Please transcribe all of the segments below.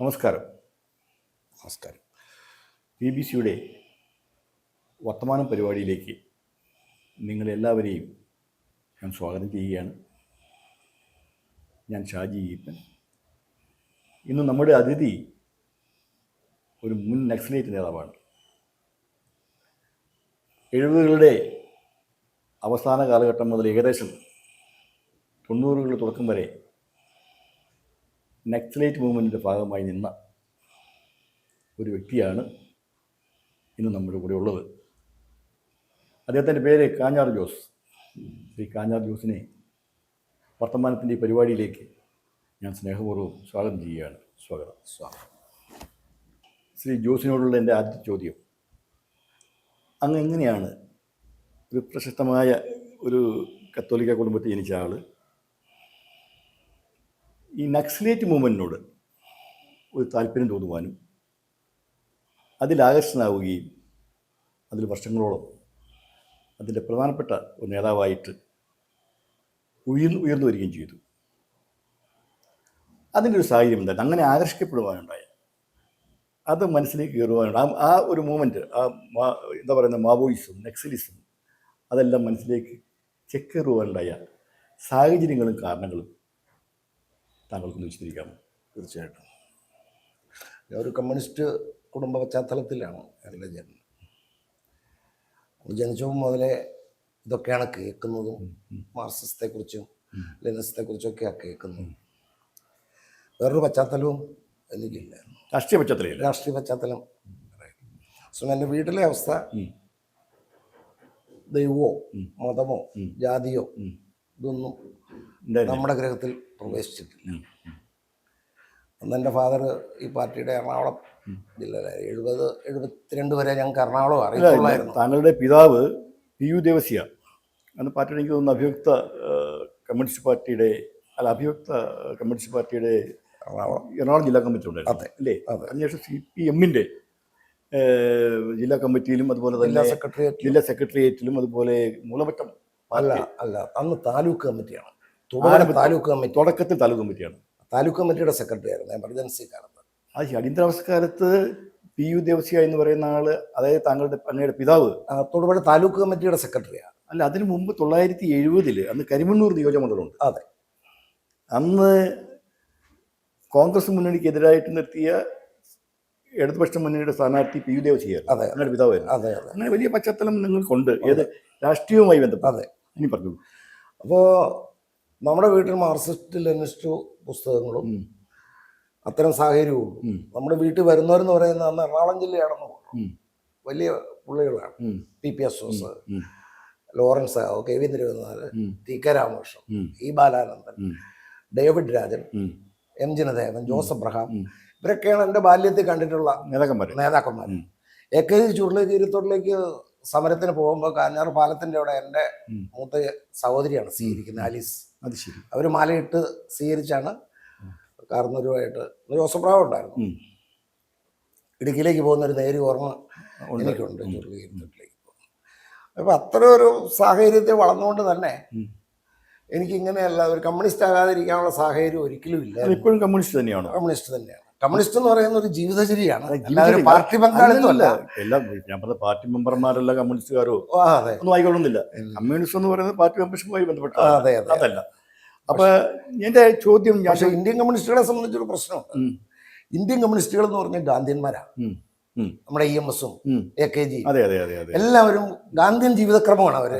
നമസ്കാരം. നമസ്കാരം. B B സിയുടെ വർത്തമാനം പരിപാടിയിലേക്ക് നിങ്ങളെല്ലാവരെയും ഞാൻ സ്വാഗതം ചെയ്യുകയാണ്. ഞാൻ ഷാജി ഈപ്പൻ. ഇന്ന് നമ്മുടെ അതിഥി ഒരു മുൻ നക്സലേറ്റ് നേതാവാണ്. എഴുപതുകളുടെ അവസാന കാലഘട്ടം മുതൽ ഏകദേശം തൊണ്ണൂറുകളുടെ തുടക്കം വരെ നക്സലേറ്റ് മൂവ്മെന്റിന്റെ ഭാഗമായി നിന്ന ഒരു വ്യക്തിയാണ് ഇന്ന് നമ്മുടെ കൂടെ ഉള്ളത്. അദ്ദേഹത്തിന്റെ പേര് കാഞ്ഞാർ ജോസ്. ശ്രീ കാഞ്ഞാർ ജോസിനെ വർത്തമാനത്തിന്റെ ഈ പരിപാടിയിലേക്ക് ഞാൻ സ്നേഹപൂർവം സ്വാഗതം ചെയ്യുകയാണ്. സ്വാഗതം. സ്വാഗതം. ശ്രീ ജോസിനോടുള്ള എന്റെ ആദ്യ ചോദ്യം. അങ്ങ് എങ്ങനെയാണ് ഒരു പ്രശസ്തമായ ഒരു കത്തോലിക്ക കുടുംബത്തിൽ ജനിച്ച ആൾ ഈ നക്സലേറ്റ് മൂവ്മെന്റിനോട് ഒരു താല്പര്യം തോന്നുവാനും അതിൽ ആകർഷണനാവുകയും അതിൽ വർഷങ്ങളോളം അതിന്റെ പ്രധാനപ്പെട്ട ഒരു നേതാവായിട്ട് ഉയർന്നു ഉയർന്നു വരികയും ചെയ്തു. അതിന്റെ ഒരു സാഹചര്യം എന്തായിരുന്നു? അങ്ങനെ ആകർഷിക്കപ്പെടുവാനുണ്ടായ അത് മനസ്സിലേക്ക് കയറുവാനുണ്ട് ആ ആ ഒരു മൂമെന്റ് ആ എന്താ പറയുന്ന മാവോയിസം നക്സലിസം അതെല്ലാം മനസ്സിലേക്ക് ചെക്കേറുവാനുണ്ടായ സാഹചര്യങ്ങളും കാരണങ്ങളും താങ്കൾക്കൊന്ന് വിശദീകരിക്കാമോ? തീർച്ചയായിട്ടും. ഞാൻ ഒരു കമ്മ്യൂണിസ്റ്റ് കുടുംബ പശ്ചാത്തലത്തിലാണ് എന്റെ ജനനം. ജനിച്ചപ്പോൾ മുതലേ ഇതൊക്കെയാണ് കേൾക്കുന്നതും മാർസിസത്തെക്കുറിച്ചും ലെനിസത്തെക്കുറിച്ചൊക്കെയാണ് കേൾക്കുന്നത്. വേറൊരു പശ്ചാത്തലവും എനിക്കില്ല. രാഷ്ട്രീയ പശ്ചാത്തലം രാഷ്ട്രീയ പശ്ചാത്തലം സോ എന്റെ വീട്ടിലെ അവസ്ഥ. ദൈവമോ മതമോ ജാതിയോ. ഇതൊന്നും നമ്മുടെ ഗ്രഹത്തിൽ പ്രവേശിച്ചിട്ടില്ല. അന്ന് എന്റെ ഫാദർ ഈ പാർട്ടിയുടെ എറണാകുളം ജില്ലയിലായി എഴുപത് എഴുപത്തിരണ്ട് വരെ ഞങ്ങൾക്ക് എറണാകുളം അറിയില്ലായിരുന്നു താങ്കളുടെ പിതാവ് പി യു ദേവസ്യ അന്ന് പാർട്ടിയുടെ എനിക്ക് തോന്നുന്നു അഭിയുക്ത കമ്മ്യൂണിസ്റ്റ് പാർട്ടിയുടെ അല്ല അഭിയുക്ത കമ്മ്യൂണിസ്റ്റ് പാർട്ടിയുടെ എറണാകുളം. എറണാകുളം ജില്ലാ കമ്മിറ്റി ഉണ്ടായിരുന്നു. അതെ. അല്ലേ? അതെ. അതിനുശേഷം സി പി എമ്മിന്റെ ജില്ലാ കമ്മിറ്റിയിലും അതുപോലെ ജില്ലാ തന്നെ സെക്രട്ടേറിയറ്റ് ജില്ലാ സെക്രട്ടേറിയറ്റിലും അതുപോലെ മൂലമറ്റം അല്ല അല്ല അന്ന് താലൂക്ക് കമ്മിറ്റിയാണ്. താലൂക്ക് കമ്മിറ്റി. തുടക്കത്തിൽ താലൂക്ക് കമ്മിറ്റിയാണ്. താലൂക്ക് കമ്മിറ്റിയുടെ സെക്രട്ടറി ആയിരുന്നു എമർജൻസി കാലത്ത്. ആ ഈ അടിയന്തരാവസ്ഥ കാലത്ത് പി യു ദേവസ്യ എന്ന് പറയുന്ന ആൾ അതായത് താങ്കളുടെ അങ്ങയുടെ പിതാവ്. തൊടുപുഴ താലൂക്ക് കമ്മിറ്റിയുടെ സെക്രട്ടറിയാണ്. അല്ല അതിനു മുമ്പ് തൊള്ളായിരത്തി എഴുപതിൽ അന്ന് കരിമണ്ണൂർ നിയോജകമണ്ഡലമുണ്ട് അതെ. അന്ന് കോൺഗ്രസ് മുന്നണിക്കെതിരായിട്ട് നിർത്തിയ ഇടതുപക്ഷ മുന്നണിയുടെ സ്ഥാനാർത്ഥി പി യു ദേവസ്യ അതെ. അങ്ങയുടെ പിതാവായിരുന്നു അതെ അതെ. അങ്ങനെ വലിയ പശ്ചാത്തലം നിങ്ങൾക്കുണ്ട്. ഏത് രാഷ്ട്രീയവുമായി ബന്ധപ്പെട്ട്. അതെ. ഇനി പറഞ്ഞു. അപ്പോൾ നമ്മുടെ വീട്ടിൽ മാർക്സിസ്റ്റ് ലെനിസ്റ്റ് പുസ്തകങ്ങളും. അത്തരം സാഹചര്യവും. നമ്മുടെ വീട്ടിൽ വരുന്നവരെന്ന് പറയുന്നത് അന്ന് എറണാകുളം ജില്ലയാണെന്ന് വലിയ പുള്ളികളാണ്. പി. പി. എസ് ഉം. Lawrence K. V. Thiruvanath T. K. Ramakrishnan E Balanandan David Rajan M. Jinadevan Joseph Abraham. ഇവരൊക്കെയാണ് എന്റെ ബാല്യത്തിൽ കണ്ടിട്ടുള്ള നേതാക്കന്മാർ നേതാക്കന്മാർ. എ. കെ. ഇരുത്തോട്ടിലേക്ക് സമരത്തിന് പോകുമ്പോൾ കാഞ്ഞാർ പാലത്തിന്റെ അവിടെ എന്റെ. മൂത്ത സഹോദരിയാണ് സ്വീകരിക്കുന്നത് ആലീസ് അത് ശരി അവർ മാലയിട്ട് സ്വീകരിച്ചാണ് കാർന്നൂരുമായിട്ട് ജോസഫ് റാവ് ഉണ്ടായിരുന്നു. ഇടുക്കിയിലേക്ക് പോകുന്ന ഒരു നേരി ഓർമ്മ. എനിക്കുണ്ട് ഉം. ചുരുളി ഇരുത്തോട്ടിലേക്ക് അപ്പം അത്ര ഒരു സാഹചര്യത്തിൽ വളർന്നുകൊണ്ട് തന്നെ. എനിക്കിങ്ങനെയല്ല ഒരു കമ്മ്യൂണിസ്റ്റ് ആകാതിരിക്കാനുള്ള സാഹചര്യം ഒരിക്കലും ഇല്ല ഇപ്പോഴും കമ്മ്യൂണിസ്റ്റ് തന്നെയാണ് കമ്മ്യൂണിസ്റ്റ് തന്നെയാണ് കമ്മ്യൂണിസ്റ്റ് എന്ന് പറയുന്ന ഒരു ജീവിതചര്യയാണ്. ജീവിതചര്യ. പാർട്ടി പങ്കാളിത്തമല്ല. എല്ലാം ഞാൻ പറഞ്ഞ പാർട്ടി മെമ്പർമാരല്ല കമ്മ്യൂണിസ്റ്റുകാരോ? അതെ. ഒന്നും ആയിക്കൊള്ളുന്നില്ല. കമ്മ്യൂണിസ്റ്റ് എന്ന് പറയുന്നത് പാർട്ടി മെമ്പർഷിപ്പുമായി ബന്ധപ്പെട്ട അതെ അതെ അതല്ല. അപ്പൊ എന്റെ ചോദ്യം ഞാൻ ഇന്ത്യൻ കമ്മ്യൂണിസ്റ്റുകളെ സംബന്ധിച്ചൊരു പ്രശ്നം. ഇന്ത്യൻ കമ്മ്യൂണിസ്റ്റുകൾ എന്ന് പറഞ്ഞ ഗാന്ധിയന്മാരാണ്. നമ്മുടെ ഇ എം എസും എ കെ ജി. അതെ അതെ അതെ എല്ലാവരും ഗാന്ധിയൻ ജീവിതക്രമമാണ് അവർ.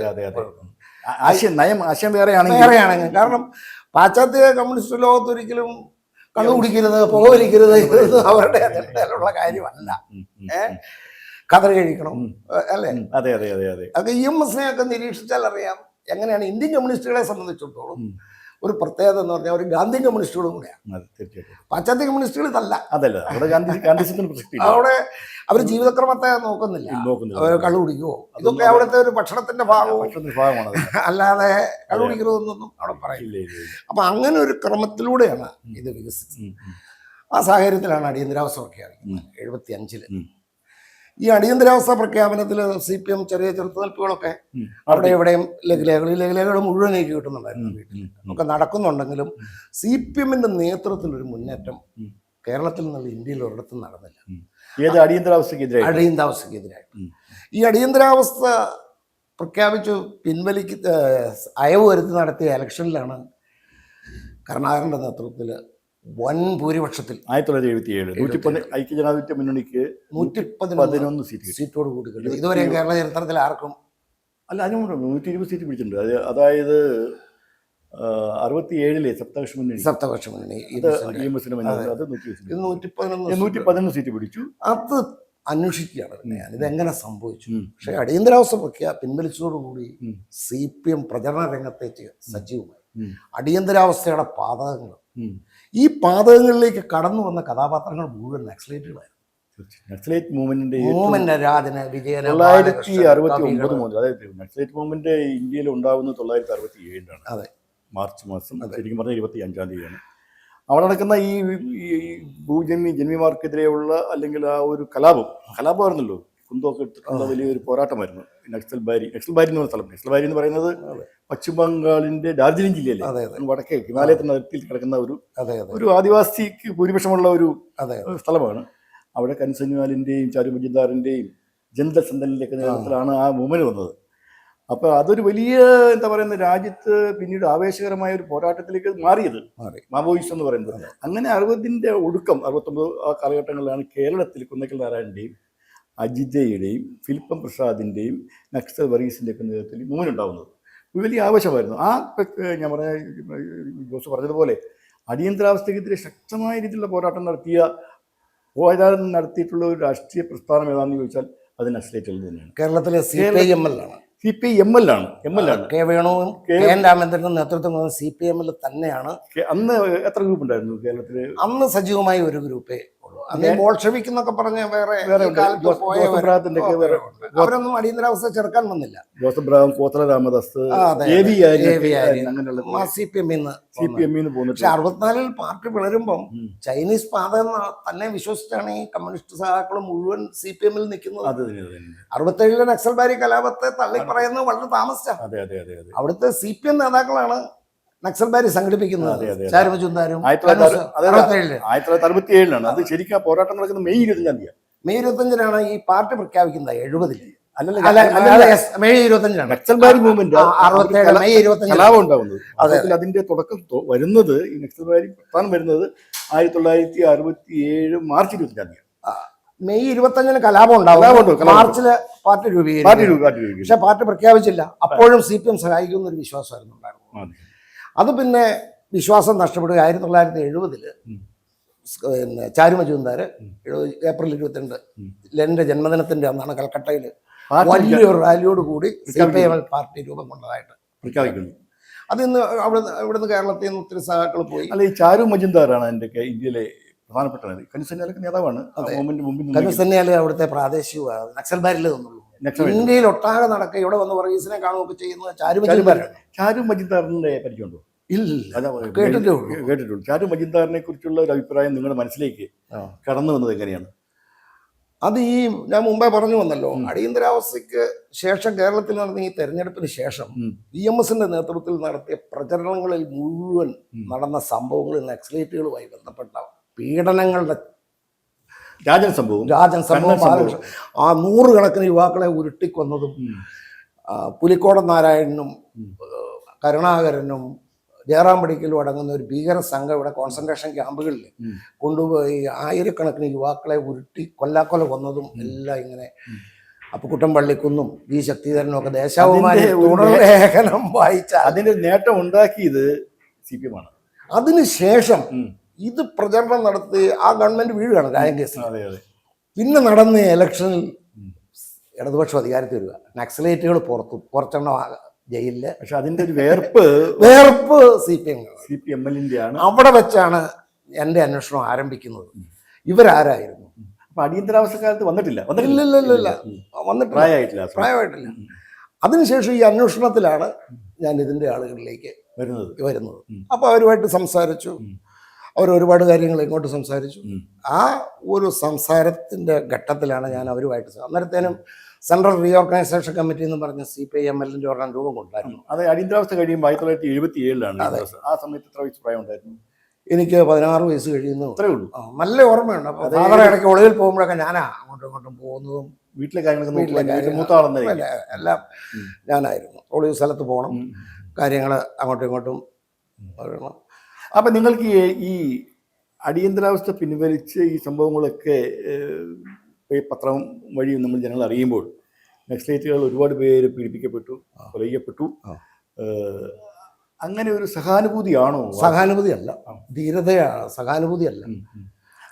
ആശയം നയം ആശയം വേറെയാണ് വേറെയാണെങ്കിൽ കാരണം പാശ്ചാത്യ കമ്മ്യൂണിസ്റ്റ് ലോകത്ത് കണ്ണു കുടിക്കരുത് പുകവലിക്കരുത് ഇത് അവരുടെ അജണ്ടയിലുള്ള കാര്യമല്ല. ഏഹ് കഥ കഴിക്കണം അല്ലേ? അതെ അതെ അതെ അതെ. അതൊക്കെ ഇ എം എസിനെ ഒക്കെ നിരീക്ഷിച്ചാൽ അറിയാം. എങ്ങനെയാണ് ഇന്ത്യൻ കമ്മ്യൂണിസ്റ്റുകളെ സംബന്ധിച്ചിടത്തോളം. ഒരു പ്രത്യേകത എന്ന് പറഞ്ഞാൽ ഒരു ഗാന്ധി കമ്മ്യൂണിസ്റ്റുകളും കൂടെയാണ്. പാശ്ചാത്യ കമ്മ്യൂണിസ്റ്റുകൾ ഇതല്ല. അതല്ല അവിടെ അവർ ജീവിതക്രമത്തെ നോക്കുന്നില്ല. കള്ളു കുടിക്കുവോ? ഇതൊക്കെ അവിടുത്തെ ഒരു ഭക്ഷണത്തിന്റെ ഭാഗവും. അല്ലാതെ കള്ളു കുടിക്കരുതെന്നൊന്നും അവിടെ പറയില്ല. അപ്പൊ അങ്ങനെ ഒരു ക്രമത്തിലൂടെയാണ് ഇത് വികസിച്ചത്. ആ സാഹചര്യത്തിലാണ് അടിയന്തരാവസ്ഥ പ്രഖ്യാപിക്കുന്നത്. എഴുപത്തി അഞ്ചിൽ. ഈ അടിയന്തരാവസ്ഥ പ്രഖ്യാപനത്തിൽ സി പി എം ചെറിയ ചെറുത്തുനിൽപ്പുകളൊക്കെ. അവിടെ എവിടെയും ലഘുലേഖകൾ ഈ ലഘുലേഖകൾ മുഴുവൻ നീക്കി കിട്ടുന്നുണ്ടായിരുന്നു വീട്ടിൽ. ഒക്കെ നടക്കുന്നുണ്ടെങ്കിലും സി പി എമ്മിന്റെ നേതൃത്വത്തിൽ ഒരു മുന്നേറ്റം കേരളത്തിൽ നിന്നുള്ള ഇന്ത്യയിൽ ഒരിടത്തും നടന്നില്ല. ഏത് അടിയന്തരാവസ്ഥക്കെതിരായി? അടിയന്തരാവസ്ഥക്കെതിരായിട്ട് ഈ അടിയന്തരാവസ്ഥ പ്രഖ്യാപിച്ചു പിൻവലിക്ക് അയവ് വരുത്തി നടത്തിയ ഇലക്ഷനിലാണ് കരുണാകരന്റെ നേതൃത്വത്തിൽ വൻ ഭൂരിപക്ഷത്തിൽ ആയിരത്തി തൊള്ളായിരത്തി എഴുപത്തി ഏഴ് നൂറ്റി പതി ഐക്യജനാധിപത്യ മുന്നണിക്ക് നൂറ്റി പതിനൊന്ന് സീറ്റ് സീറ്റോട് കൂടി ഇതുവരെ കേരള ചരിത്രത്തിൽ ആർക്കും അല്ല അതിനു കൂടെ നൂറ്റി ഇരുപത് സീറ്റ് പിടിച്ചിട്ടുണ്ട്. അത് അതായത് അറുപത്തി ഏഴിലെ സപ്തകക്ഷി മുന്നണി. സപ്തകക്ഷ മുന്നണി അത് നൂറ്റി പതിനൊന്ന് സീറ്റ്. പിടിച്ചു. അത് അന്വേഷിക്കുകയാണ് ഇത് ഞാൻ ഇതെങ്ങനെ സംഭവിച്ചു? പക്ഷെ അടിയന്തരാവസ്ഥ പ്രഖ്യാ പിൻവലിച്ചതോടുകൂടി കൂടി സി പി എം പ്രചരണ രംഗത്തേക്ക് സജീവമായി. അടിയന്തരാവസ്ഥയുടെ പാതകങ്ങൾ. ഈ പാതകങ്ങളിലേക്ക് കടന്നു വന്ന കഥാപാത്രങ്ങൾ മുഴുവൻ നക്സലേറ്റുകളായിരുന്നു. ആയിരുന്നു നക്സലേറ്റ് മൂവ്മെന്റിന്റെ മൂമന്റെ രാജന വിജയന തൊള്ളായിരത്തി ബാലകൃഷ്ണൻ, അറുപത്തി കവികൾ. ഒമ്പത് മുതൽ അതായത് നക്സലേറ്റ് മൂവ്മെന്റ് ഇന്ത്യയിൽ ഉണ്ടാകുന്നത് തൊള്ളായിരത്തി അറുപത്തി ഏഴിലാണ്. അതെ. മാർച്ച് മാസം ശരിക്കും പറഞ്ഞാൽ ഇരുപത്തി അഞ്ചാം തീയതിയാണ്. അവിടെ നടക്കുന്ന ഈ ഭൂജന്മി ജന്മിമാർക്കെതിരെയുള്ള അല്ലെങ്കിൽ ആ ഒരു കലാപം കലാപമായിരുന്നല്ലോ. കുന്തമൊക്കെ എടുത്തിട്ടുള്ള വലിയൊരു പോരാട്ടമായിരുന്നു. നക്സൽ ബാരി നക്സൽ ബാരി എന്ന് പറഞ്ഞ സ്ഥലം. നക്സൽ ബാരി എന്ന് പറയുന്നത് പശ്ചിമ ബംഗാളിന്റെ ഡാർജിലിംഗ് ജില്ലയിലെ വടക്കേ ഹിമാലയത്തിന്റെ അതിർത്തിയിൽ കിടക്കുന്ന ഒരു ഒരു ആദിവാസിക്ക് ഭൂരിപക്ഷമുള്ള ഒരു സ്ഥലമാണ്. അവിടെ കൻസന്യാലിന്റെയും ചാരു മജിദാറിന്റെയും ജന്ത സന്തലിന്റെയൊക്കെ നേതൃത്വത്തിലാണ് ആ മൂവ്മെന്റ് വന്നത്. അപ്പോൾ അതൊരു വലിയ എന്താ പറയുന്ന രാജ്യത്ത് പിന്നീട് ആവേശകരമായ ഒരു പോരാട്ടത്തിലേക്ക് മാറിയത് മാറി. മാവോയിസ്റ്റ് എന്ന് പറയുന്നത്. അങ്ങനെ അറുപതിന്റെ ഒടുക്കം അറുപത്തൊമ്പത് ആ കാലഘട്ടങ്ങളിലാണ് കേരളത്തിൽ കുന്നക്കൽ നാരായണന്റെയും അജിതയുടെയും ഫിലിപ്പം പ്രസാദിന്റെയും നക്സൽ വർഗീസിന്റെ ഒക്കെ നേതൃത്വത്തിൽ മൂന്നുണ്ടാവുന്നത് വലിയ ആവശ്യമായിരുന്നു ആ ഞാൻ പറഞ്ഞ ജോസ് പറഞ്ഞതുപോലെ അടിയന്തരാവസ്ഥയ്ക്കെതിരെ ശക്തമായ രീതിയിലുള്ള പോരാട്ടം നടത്തിയ പോരാട്ടം നടത്തിയിട്ടുള്ള ഒരു രാഷ്ട്രീയ പ്രസ്ഥാനം ഏതാണെന്ന് ചോദിച്ചാൽ അത് നക്സലേറ്റുകൾ തന്നെയാണ്. കേരളത്തിലെ C P I M L ആണ്. സി പി എം എൽ ആണ്. എം എൽ ആണ്. കെ വേണുവും കെ എൻ രാമേന്ദ്രനും നേതൃത്വം സി പി എം എൽ തന്നെയാണ്. അന്ന് എത്ര ഗ്രൂപ്പ് ഉണ്ടായിരുന്നു കേരളത്തിൽ അന്ന് സജീവമായ ഒരു ഗ്രൂപ്പേ ഉള്ളൂ. അന്ന് ബോൾഷവിക് എന്നൊക്കെ പറഞ്ഞ വേറെ അവരൊന്നും അടിയന്തരാവസ്ഥ ചെറുക്കാൻ വന്നില്ല. ജോസഫ് ബ്രഹാം കോത്തല രാമദാസ് അതെ, സി പി എമ്മിന്ന് സി പി എമ്മിന്ന് പോന്നിട്ട് പക്ഷെ അറുപത്തിനാലിൽ പാർട്ടി പിളരുമ്പം ചൈനീസ് പാത എന്ന് തന്നെ വിശ്വസിച്ചാണ് ഈ കമ്മ്യൂണിസ്റ്റ് സഹാക്കൾ മുഴുവൻ സി പി എമ്മിൽ നിൽക്കുന്നത്. അത് അത് അറുപത്തേഴിലെ നക്സൽബാരി കലാപത്തെ തള്ളി പറയുന്നത് വളരെ താമസിച്ച അതെ അതെ അതെ അതെ. അവിടുത്തെ സി പി എം നേതാക്കളാണ് നക്സൽബാരി സംഘടിപ്പിക്കുന്നത് അതെ, അതെ, അതെ. ചാരുമചുന്താരും അറുപത്തി ഏഴിലാണ് അത് ശരിക്കും പോരാട്ടം നടക്കുന്നത് മെയ് ഇരുപത്തഞ്ചാം തീയതി. മെയ് ഇരുപത്തഞ്ചിനാണ് ഈ പാർട്ടി പ്രഖ്യാപിക്കുന്നത് എഴുപതിൽ മെയ് മൂവ്മെന്റ് അറുപത്തേഴ് കലാപം അതിന്റെ തുടക്കം വരുന്നത് ഈ നക്സൽബാരി പ്രസ്ഥാനം വരുന്നത് ആയിരത്തി തൊള്ളായിരത്തി അറുപത്തി ഏഴ് മാർച്ച് ഇരുപത്തഞ്ചാം തീയതി. മെയ് ഇരുപത്തഞ്ചിന് കലാപം ഉണ്ടാവും. മാർച്ചിൽ പാർട്ടി രൂപീകരിക്കും. പക്ഷെ പാർട്ടി പ്രഖ്യാപിച്ചില്ല. അപ്പോഴും സി പി എം സഹായിക്കുന്ന ഒരു വിശ്വാസമായിരുന്നു ഉണ്ടായിരുന്നത് അതെ. പിന്നെ വിശ്വാസം നഷ്ടപ്പെടുക ആയിരത്തി തൊള്ളായിരത്തി എഴുപതിൽ പിന്നെ ചാരു ചാരുമജുന്താര് ഏപ്രിൽ ഇരുപത്തിരണ്ട് ഉം. ലെന്റെ ജന്മദിനത്തിന്റെ അന്നാണ് കൽക്കട്ടയിൽ വലിയൊരു റാലിയോട് കൂടി സി പി എം പാർട്ടി രൂപം കൊണ്ടതായിട്ട്. പ്രഖ്യാപിക്കുന്നു. അത് ഇന്ന് അവിടെ ഇവിടുന്ന് കേരളത്തിൽ നിന്ന് ഒത്തിരി സഹാക്കൾ പോയി. അല്ല ഈ ചാരു മജുന്ദാറാണ് എന്റെ ഇന്ത്യയിലെ പ്രധാനപ്പെട്ട കനുസന്യാലൊക്കെ നേതാവാണ്. ആ മൂവ്മെന്റ് മുമ്പിൽ നിന്ന് കനു സന്യാൽ അവിടുത്തെ പ്രാദേശിക നക്സൽബാരിൽ നിന്നുള്ളൂ. നക്സൽ ഇന്ത്യയിൽ ഒട്ടാകെ നടക്കുക. ഇവിടെ വന്ന് വർഗീസിനെ കാണുകയൊക്കെ ചെയ്യുന്ന ചാരുമജുന്താരാണ് ചാരു മജുന്ദാറിന്റെ പരിചയമുണ്ടോ? ഇല്ല അതാ കേട്ടിട്ടേ ഉള്ളൂ. കേട്ടിട്ടുള്ളൂ ചാരു മജീന്ദാറിനെ കുറിച്ചുള്ള ഒരു അഭിപ്രായം നിങ്ങളുടെ മനസ്സിലേക്ക്. കടന്നു വന്നത് എങ്ങനെയാണ് അത് ഈ ഞാൻ മുമ്പേ പറഞ്ഞു വന്നല്ലോ അടിയന്തരാവസ്ഥയ്ക്ക് ശേഷം കേരളത്തിൽ നടന്ന ഈ തെരഞ്ഞെടുപ്പിന് ശേഷം. ഇ എം എസിന്റെ നേതൃത്വത്തിൽ നടത്തിയ പ്രചരണങ്ങളിൽ മുഴുവൻ നടന്ന സംഭവങ്ങളിൽ നക്സലേറ്റുകളുമായി ബന്ധപ്പെട്ട പീഡനങ്ങളുടെ രാജൻ സംഭവം രാജൻ സംഭവം. ആ നൂറുകണക്കിന് യുവാക്കളെ ഉരുട്ടിക്കൊന്നതും. പുലിക്കോടൻ നാരായണനും കരുണാകരനും ജയറാം പടിക്കലും അടങ്ങുന്ന ഒരു ഭീകര സംഘം ഇവിടെ കോൺസെൻട്രേഷൻ ക്യാമ്പുകളിൽ. കൊണ്ടുപോയി ആയിരക്കണക്കിന് യുവാക്കളെ ഉരുട്ടി കൊല്ലാക്കൊല കൊന്നതും എല്ലാം ഇങ്ങനെ അപ്പുക്കുട്ടൻ പള്ളിക്കുന്നും വി. ശക്തിധരനും ഒക്കെ ദേശാഭിമാനി വായിച്ച അതിന്റെ നേട്ടം ഉണ്ടാക്കിയത് സി പി എം ആണ് അതിനുശേഷം ഇത് പ്രചരണം നടത്തി ആ ഗവൺമെന്റ് വീഴുകയാണ് രായം കേസിൽ. പിന്നെ നടന്ന ഇലക്ഷനിൽ ഇടതുപക്ഷം അധികാരത്തിൽ വരിക. നക്സലേറ്റുകൾ പുറത്തു കുറച്ചെണ്ണം ജയിലിൽ. പക്ഷെ അതിന്റെ ഒരു വേർപ്പ് വേർപ്പ് C P M C P M എല്ലിന്റെ ആണ് അവിടെ വെച്ചാണ് എന്റെ അന്വേഷണം ആരംഭിക്കുന്നത്. ഇവരാരായിരുന്നു? അപ്പൊ അടിയന്തരാവസ്ഥ കാലത്ത് വന്നിട്ടില്ല. ഉം. വന്നിട്ടില്ല. പ്രായമായിട്ടില്ല. അതിനുശേഷം ഈ അന്വേഷണത്തിലാണ് ഞാൻ ഇതിന്റെ ആളുകളിലേക്ക് വരുന്നത്. വരുന്നത്. അപ്പൊ അപ്പോൾ അവരുമായിട്ട് സംസാരിച്ചു. അവർ ഒരുപാട് കാര്യങ്ങൾ ഇങ്ങോട്ട് സംസാരിച്ചു. ആ ഒരു സംസാരത്തിന്റെ ഘട്ടത്തിലാണ് ഞാൻ അവരുമായിട്ട് അന്നേരത്തേനും സെൻട്രൽ റീഓർഗനൈസേഷൻ കമ്മിറ്റി എന്ന് പറഞ്ഞ സി പി ഐ എം എല്ലിന്റെ ഒരെണ്ണം രൂപം കൊണ്ടായിരുന്നു. അത് അടിയന്തരാവസ്ഥ കഴിയുമ്പോൾ ആയിരത്തി തൊള്ളായിരത്തി എഴുപത്തി ഏഴിലാണ് ആ സമയത്ത് എത്ര വയസ്സ് പ്രായം ഉണ്ടായിരുന്നു എനിക്ക് പതിനാറ് വയസ്സ് കഴിയുന്നു. അത്രേ ഉള്ളൂ. നല്ല ഓർമ്മയുണ്ട്. അപ്പോൾ ഫാദർ ഇടയ്ക്ക് ഒളിവിൽ പോകുമ്പോഴൊക്കെ ഞാനാ അങ്ങോട്ടും ഇങ്ങോട്ടും പോകുന്നതും വീട്ടിലെ കാര്യങ്ങളൊക്കെ വീട്ടിലെ കാര്യങ്ങൾ- മൂത്ത ആളെന്ന പിന്നെ എല്ലാം ഞാനായിരുന്നു. ഒളിവ് സ്ഥലത്ത് പോകണം. കാര്യങ്ങൾ അങ്ങോട്ടും ഇങ്ങോട്ടും പറയണം അപ്പം നിങ്ങൾക്ക് ഈ- അടിയന്തരാവസ്ഥ പിൻവലിച്ച് ഈ സംഭവങ്ങളൊക്കെ ഈ പത്രം വഴി നമ്മൾ ജനങ്ങൾ അറിയുമ്പോൾ നക്സലൈറ്റുകൾ ഒരുപാട് പേര് പീഡിപ്പിക്കപ്പെട്ടു കൊല ചെയ്യപ്പെട്ടു ആ. ഏഹ്, അങ്ങനെ ഒരു സഹാനുഭൂതിയാണോ? സഹാനുഭൂതിയല്ല. ധീരതയാണ് സഹാനുഭൂതിയല്ല.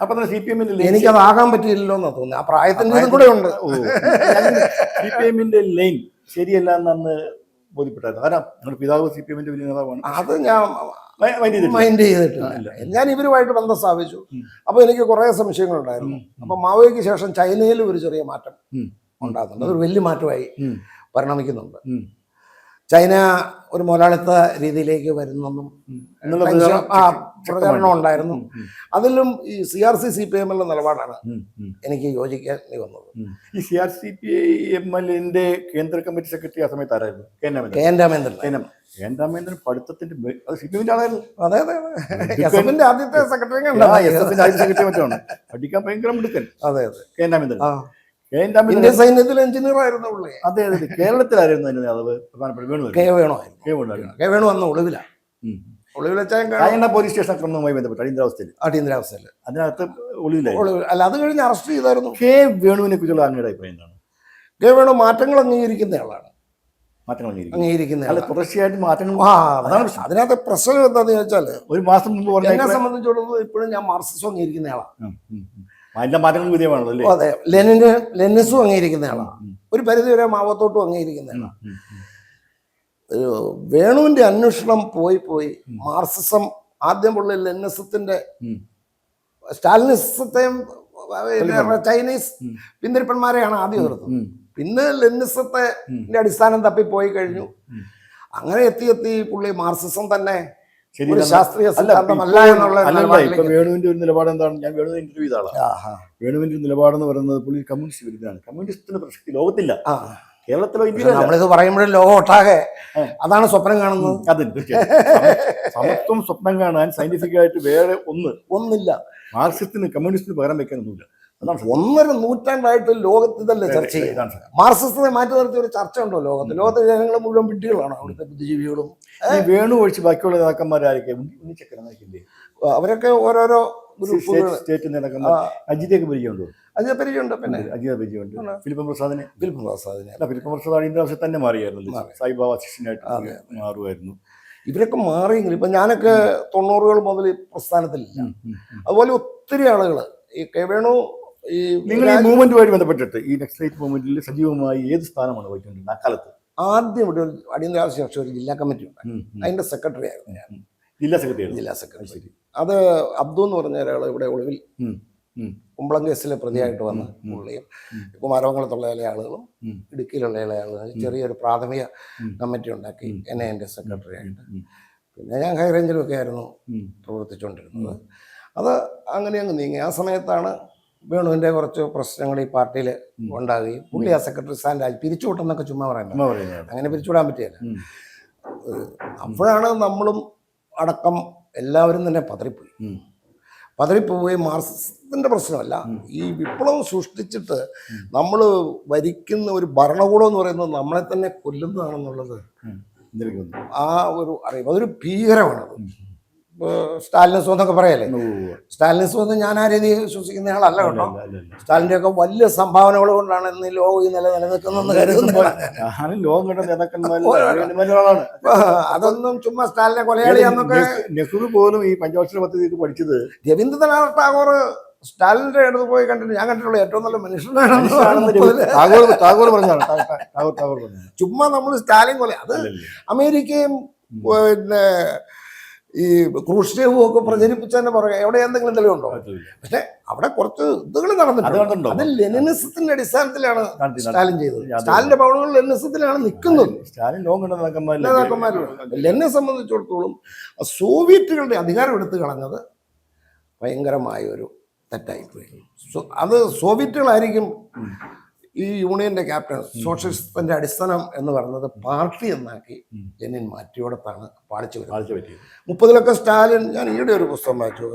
അപ്പൊ തന്നെ സി പി എമ്മിന്റെ എനിക്കതാകാൻ പറ്റിയില്ലല്ലോ എന്നാ തോന്നുന്നത് ആ പ്രായത്തിന്റെ കൂടെ ഉണ്ട്. സി പി എമ്മിന്റെ ലൈൻ ശരിയല്ല എന്നന്ന് ബോധ്യപ്പെട്ടായിരുന്നു. കാരണം ഞങ്ങളുടെ പിതാവ് സി പി എമ്മിന്റെ വലിയ നേതാവാണ്. അത് ഞാൻ മൈൻഡ് ചെയ്തിട്ടില്ല. ഞാൻ ഇവരുമായിട്ട് ബന്ധം സ്ഥാപിച്ചു. അപ്പോൾ എനിക്ക് കുറേ സംശയങ്ങളുണ്ടായിരുന്നു. അപ്പോൾ മാവോയ്ക്ക് ശേഷം ചൈനയിൽ ഒരു ചെറിയ മാറ്റം. ഉണ്ടാകുന്നുണ്ട്. അതൊരു വലിയ മാറ്റമായി പരിണമിക്കുന്നുണ്ട്. ചൈന ഒരു മുതലാളിത്ത രീതിയിലേക്ക് വരുന്നെന്നും ആ പ്രചരണം ഉണ്ടായിരുന്നു. അതിലും ഈ C R C C P എമ്മിലെ നിലപാടാണ്. എനിക്ക് യോജിക്കാൻ വന്നത്. ഈ C R C P M എല്ലിന്റെ കേന്ദ്ര കമ്മിറ്റി സെക്രട്ടറി ആ സമയത്ത് ആരായിരുന്നു? K N Ramendran K N Ramendran K N Rama- K N പഠിത്തത്തിന്റെ അത് സി പി എമ്മിന്റെ ആളായിരുന്നു. അതെ അതെ അതെ. എസ് എഫിന്റെ ആദ്യത്തെ സെക്രട്ടറി മറ്റാണ് പഠിക്കാൻ ഭയങ്കര മിടുക്കൻ. അതെ അതെ. കെ എൻ രാമേന്ദ്രൻ ഇന്ത്യൻ സൈന്യത്തിൽ എഞ്ചിനീയർ ആയിരുന്നു പുള്ളി. അതെ അതെ. കേരളത്തിലായിരുന്നു അതിന്റെ നേതാവ് പ്രധാനപ്പെട്ട വേണു കെ വേണുമായിരുന്നു കെ വേണു കെ വേണു വന്ന ഒളിവില. ഒളിവിൽ പോലീസ് സ്റ്റേഷൻ ആക്രമണവുമായി ബന്ധപ്പെട്ട് അടിയന്തരാവസ്ഥയിൽ. അടിയന്തരാവസ്ഥയിൽ. അതിനകത്ത് ഒളിവിലായി അല്ല അത് കഴിഞ്ഞ് അറസ്റ്റ് ചെയ്തായിരുന്നു. കെ വേണുവിനെ കുറിച്ചുള്ള അങ്ങയുടെ അഭിപ്രായം എന്താണ്? കെ വേണു മാറ്റങ്ങൾ അംഗീകരിക്കുന്ന ആളാണ്. മാറ്റങ്ങൾ അംഗീകരിക്കും അംഗീകരിക്കുന്ന അല്ല ആളാണ്. തുടർച്ചയായിട്ട് മാറ്റങ്ങൾ ആ അതാണ് അതിനകത്ത് പ്രശ്നം ചോദിച്ചാൽ ഒരു മാസം മുമ്പ് എന്നെ സംബന്ധിച്ചിടത്തോളം ഇപ്പോഴും ഞാൻ മാർസിസം അംഗീകരിക്കുന്ന ആളാണ്. ഉം, മാറ്റങ്ങൾ. വിധേയമാണല്ലോ അല്ലേ? അതെ. ലെനിന് ലെനിസും അംഗീകരിക്കുന്നതാണ് ഒരു പരിധി വരെ മാവത്തോട്ടും അംഗീകരിക്കുന്ന ഉം, ആളാണ് ഉം, ഉം. ഒരു വേണുവിന്റെ അന്വേഷണം പോയി പോയി. മാർസിസം ആദ്യം പുള്ളി ലെനിസത്തിന്റെ. സ്റ്റാലിനിസത്തെയും ചൈനീസ്. പിന്തിരിപ്പന്മാരെയാണ് ആദ്യം എതിർത്തത് ഉം. പിന്നെ ലെനിസത്തെ അടിസ്ഥാനം തപ്പി പോയി കഴിഞ്ഞു അങ്ങനെ എത്തി എത്തി പുള്ളി മാർസിസം തന്നെ ശരി ശാസ്ത്രീയ അല്ല, സിദ്ധാന്തമല്ല എന്നുള്ള അല്ലല്ല, ഇപ്പൊ വേണുവിന്റെ ഒരു നിലപാട് എന്താണ് ഞാൻ വേണുവിനെ ഇന്റർവ്യൂ ചെയ്ത ആളാണ്. വേണുവിന്റെ നിലപാടെന്ന് പറയുന്നത് പുള്ളി കമ്മ്യൂണിസ്റ്റ് വിരുദ്ധമാണ് കമ്മ്യൂണിസ്റ്റിന്റെ പ്രസക്തി ലോകത്തില്ല. കേരളത്തിലോ ഇന്ത്യയിലോ നമ്മളിത് പറയുമ്പോഴും ലോകം ഒട്ടാകെ അതാണ് സ്വപ്നം കാണുന്നത്. അതെ സമത്വം സ്വപ്നം കാണാൻ സയന്റിഫിക് ആയിട്ട് വേറെ ഒന്ന് ഒന്നില്ല. മാർക്സിസ്റ്റിന് കമ്മ്യൂണിസ്റ്റിന് പകരം വെക്കാനൊന്നുമില്ല. ഒന്നര നൂറ്റാണ്ടായിട്ട് ലോകത്ത് ഇതല്ലേ ചർച്ച ചെയ്യുന്നത്. മാർക്സിസത്തെ മാറ്റി നിർത്തിയ ഒരു ചർച്ച ഉണ്ടോ ലോകത്ത് ലോകത്തെ ജനങ്ങൾ മുഴുവൻ വിഡ്ഢികളാണ് അവിടുത്തെ ബുദ്ധിജീവികളും. വേണു ഒഴിച്ച് ബാക്കിയുള്ള നേതാക്കന്മാരായിരിക്കും ഉണ്ണിച്ചക്കരനാക്കില്ലേ അവരൊക്കെ ഓരോരോ സ്റ്റേറ്റ് നേതാക്കന്മാർ. അജിതയൊക്കെ പരിചയമുണ്ടോ? അജിത പരിചയമുണ്ട് പിന്നെ. അജിത പരിചയമുണ്ട്. ഫിലിപ്പം പ്രസാദിനെ? ഫിലിപ്പം പ്രസാദിനെ. അല്ല ഫിലിപ്പം പ്രസാദ് അടിയന്തരാവസ്ഥ തന്നെ മാറിയായിരുന്നു. സായിബാബ അസിസ്റ്റന്റായിട്ട് മാറുമായിരുന്നു. ഇവരൊക്കെ മാറിയെങ്കിൽ ഇപ്പൊ ഞാനൊക്കെ തൊണ്ണൂറുകൾ മുതൽ പ്രസ്ഥാനത്തിലില്ല. അതുപോലെ ഒത്തിരി ആളുകൾ ഈ കെ വേണു ഈ നിങ്ങൾ ഈ മൂവ്മെന്റുമായി ബന്ധപ്പെട്ടിട്ട് ഈ നക്സലൈറ്റ് മൂവ്മെന്റിൽ സജീവമായി ഏത് സ്ഥാനമാണ് വഹിച്ചുകൊണ്ടിരുന്നത്? അക്കാലത്ത് ആദ്യം ഇവിടെ ഒരു അടിയന്തരാവസ്ഥ ശേഷം ഒരു ജില്ലാ കമ്മിറ്റി ഉണ്ടായി. ഉം, ഉം, അതിന്റെ സെക്രട്ടറി ആയിരുന്നു ഞാൻ. ജില്ലാ സെക്രട്ടറി ജില്ലാ സെക്രട്ടറി അത് അബ്ദു എന്ന് പറഞ്ഞ ഒരാൾ ഇവിടെ ഒളിവിൽ കുമ്പളം കേസിലെ പ്രതിയായിട്ട് വന്ന പുള്ളിയും കുമാരമംഗലത്തുള്ള ചില ആളുകളും. ഇടുക്കിയിലുള്ള ചില ആളുകളും ചെറിയൊരു പ്രാഥമിക കമ്മിറ്റി ഉണ്ടാക്കി എന്നെ എന്റെ സെക്രട്ടറി ആയിട്ട്. പിന്നെ ഞാൻ ഹൈറേഞ്ചിലൊക്കെ ആയിരുന്നു പ്രവർത്തിച്ചുകൊണ്ടിരുന്നത് അത് അങ്ങനെ അങ്ങ് നീങ്ങി. ആ സമയത്താണ് വേണുവിന്റെ കുറച്ച് പ്രശ്നങ്ങൾ ഈ പാർട്ടിയിൽ ഉണ്ടാകുകയും പുള്ളി ആ സെക്രട്ടറി സ്ഥാനത്ത് പിരിച്ചുവിട്ടെന്നൊക്കെ ചുമ്മാ പറയുന്നത്. അങ്ങനെ പിരിച്ചുവിടാൻ പറ്റിയല്ല അപ്പോഴാണ് നമ്മളും അടക്കം എല്ലാവരും തന്നെ പതറിപ്പോയി. പതറിപ്പോയി പതറിപ്പോവുകയും മാർക്സിസത്തിന്റെ പ്രശ്നമല്ല ഈ വിപ്ലവം സൃഷ്ടിച്ചിട്ട് നമ്മൾ ഭരിക്കുന്ന ഒരു ഭരണകൂടം എന്ന് പറയുന്നത് നമ്മളെ തന്നെ കൊല്ലുന്നതാണെന്നുള്ളത്. ആ ഒരു അറിയാം അതൊരു ഭീകരമാണത്. സ്റ്റാലിനിസം എന്നൊക്കെ പറയല്ലേ. സ്റ്റാലിനിസം ഒന്നും ഞാൻ ആ രീതിയിൽ വിശ്വസിക്കുന്ന ആളല്ല കേട്ടോ. സ്റ്റാലിന്റെ ഒക്കെ വലിയ സംഭാവനകൾ കൊണ്ടാണ് ഇന്ന് ലോകം ഈ നില നിലനിൽക്കുന്നതെന്ന് കരുതുന്നത് അതൊന്നും ചുമ്മാ സ്റ്റാലിനെ കൊലയാളിയാന്നൊക്കെ നെഹ്റു- നെഹ്റു പോലും ഈ പഞ്ചവത്സര പദ്ധതി പഠിച്ചത് രവീന്ദ്രനാഥ് ടാഗോർ സ്റ്റാലിന്റെ അടുത്ത് പോയി കണ്ടിട്ട് ഞാൻ കണ്ടിട്ടുള്ള ഏറ്റവും നല്ല മനുഷ്യനാണെന്ന് ടാഗോർ പറഞ്ഞാണ് ചുമ്മാ നമ്മൾ സ്റ്റാലിൻ കൊല അത് അമേരിക്കയും പിന്നെ ഈ ക്രൂഷ്നേവും ഒക്കെ പ്രചരിപ്പിച്ചതിന്റെ പുറകെ എവിടെ എന്തെങ്കിലും തെളിവുണ്ടോ. പക്ഷെ അവിടെ കുറച്ച് ഇതുകൾ നടന്നിട്ടുണ്ട്. അത് ലെനിനിസത്തിന്റെ അടിസ്ഥാനത്തിലാണ് സ്റ്റാലിൻ ചെയ്തത്. സ്റ്റാലിന്റെ പൗളുകൾ ലെനിനിസത്തിലാണ് നിൽക്കുന്നത്. സ്റ്റാലിൻ നേതാക്കന്മാരുണ്ട് ലെന്നെ സംബന്ധിച്ചിടത്തോളം സോവിയറ്റുകളുടെ അധികാരം എടുത്തു കളഞ്ഞത് ഭയങ്കരമായ ഒരു തെറ്റായിപ്പോയി അത് സോവിയറ്റുകളായിരിക്കും. ഈ യൂണിയന്റെ ക്യാപ്റ്റൻ സോഷ്യലിസത്തിന്റെ അടിസ്ഥാനം എന്ന് പറയുന്നത് പാർട്ടി എന്നാക്കി ലെനിൻ മാറ്റിയോടത്താണ് പാളിച്ചു വരുന്നത്. മുപ്പതിലൊക്കെ സ്റ്റാലിൻ ഞാൻ ഈയിടെ ഒരു പുസ്തകം വായിച്ചു.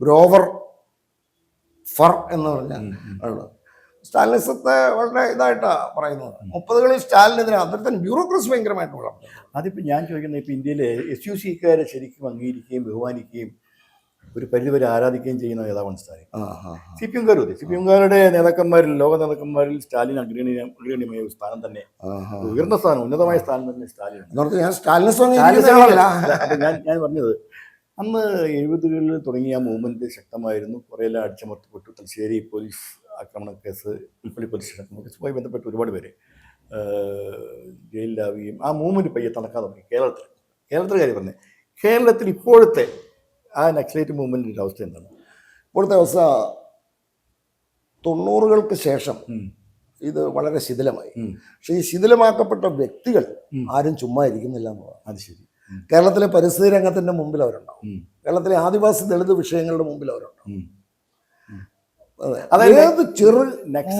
ഗ്രോവർ ഫർ എന്ന് പറഞ്ഞ സ്റ്റാലിനിസത്തെ വളരെ ഇതായിട്ടാ പറയുന്നത്. മുപ്പതുകളിൽ സ്റ്റാലിനെതിരെ അദ്ദേഹത്തിന് ബ്യൂറോക്രസി ഭയങ്കരമായിട്ട് വളർന്നു. അതിപ്പോൾ ഞാൻ ചോദിക്കുന്നത് ഇപ്പോൾ ഇന്ത്യയിലെ എസ് യു സിക്കാരെ ശരിക്കും അംഗീകരിക്കുകയും ബഹുമാനിക്കുകയും ഒരു പരിധിവരെ ആരാധിക്കുകയും ചെയ്യുന്ന നേതാവാണ് സ്റ്റാലിൻ സി പി അതെ സി പി എംകാരുടെ നേതാക്കന്മാരിൽ ലോക നേതാക്കന്മാരിൽ സ്റ്റാലിൻ അഗ്രഗണ്യ അഗ്രഗണ്യമായ ഒരു സ്ഥാനം തന്നെ. ഉയർന്ന സ്ഥാനം ഉന്നതമായ സ്ഥാനം തന്നെ സ്റ്റാലിൻ ഞാൻ പറഞ്ഞത് അന്ന് എഴുപതുകളിൽ തുടങ്ങിയ മൂവ്മെന്റ് ശക്തമായിരുന്നു. കുറേയെല്ലാം അടിച്ചമർത്തപ്പെട്ടു. തലശ്ശേരി പോലീസ് ആക്രമണ കേസ് പുൽപ്പള്ളി പോലീസ് ആക്രമണ കേസുമായി ബന്ധപ്പെട്ട് ഒരുപാട് പേര് ജയിലിലാവുകയും ആ മൂവ്മെന്റ് പയ്യെ തണക്കാൻ തുടങ്ങി. കേരളത്തിൽ കേരളത്തിലെ കാര്യം പറഞ്ഞത് കേരളത്തിൽ ഇപ്പോഴത്തെ ആ നക്സലേറ്റ് മൂവ്മെന്റിന്റെ അവസ്ഥ എന്താണ്? ഇപ്പോഴത്തെ അവസ്ഥ തൊണ്ണൂറുകൾക്ക് ശേഷം ഇത് വളരെ ശിഥിലമായി. പക്ഷെ ഈ ശിഥിലമാക്കപ്പെട്ട വ്യക്തികൾ ആരും ചുമ്മാ ഇരിക്കുന്നില്ല എന്നുള്ളതാണ് അത് ശരി. കേരളത്തിലെ പരിസ്ഥിതി രംഗത്തിന്റെ മുമ്പിൽ അവരുണ്ടാവും. കേരളത്തിലെ ആദിവാസി ദളിത് വിഷയങ്ങളുടെ മുമ്പിൽ അവരുണ്ടാവും. അതായത് ചെറു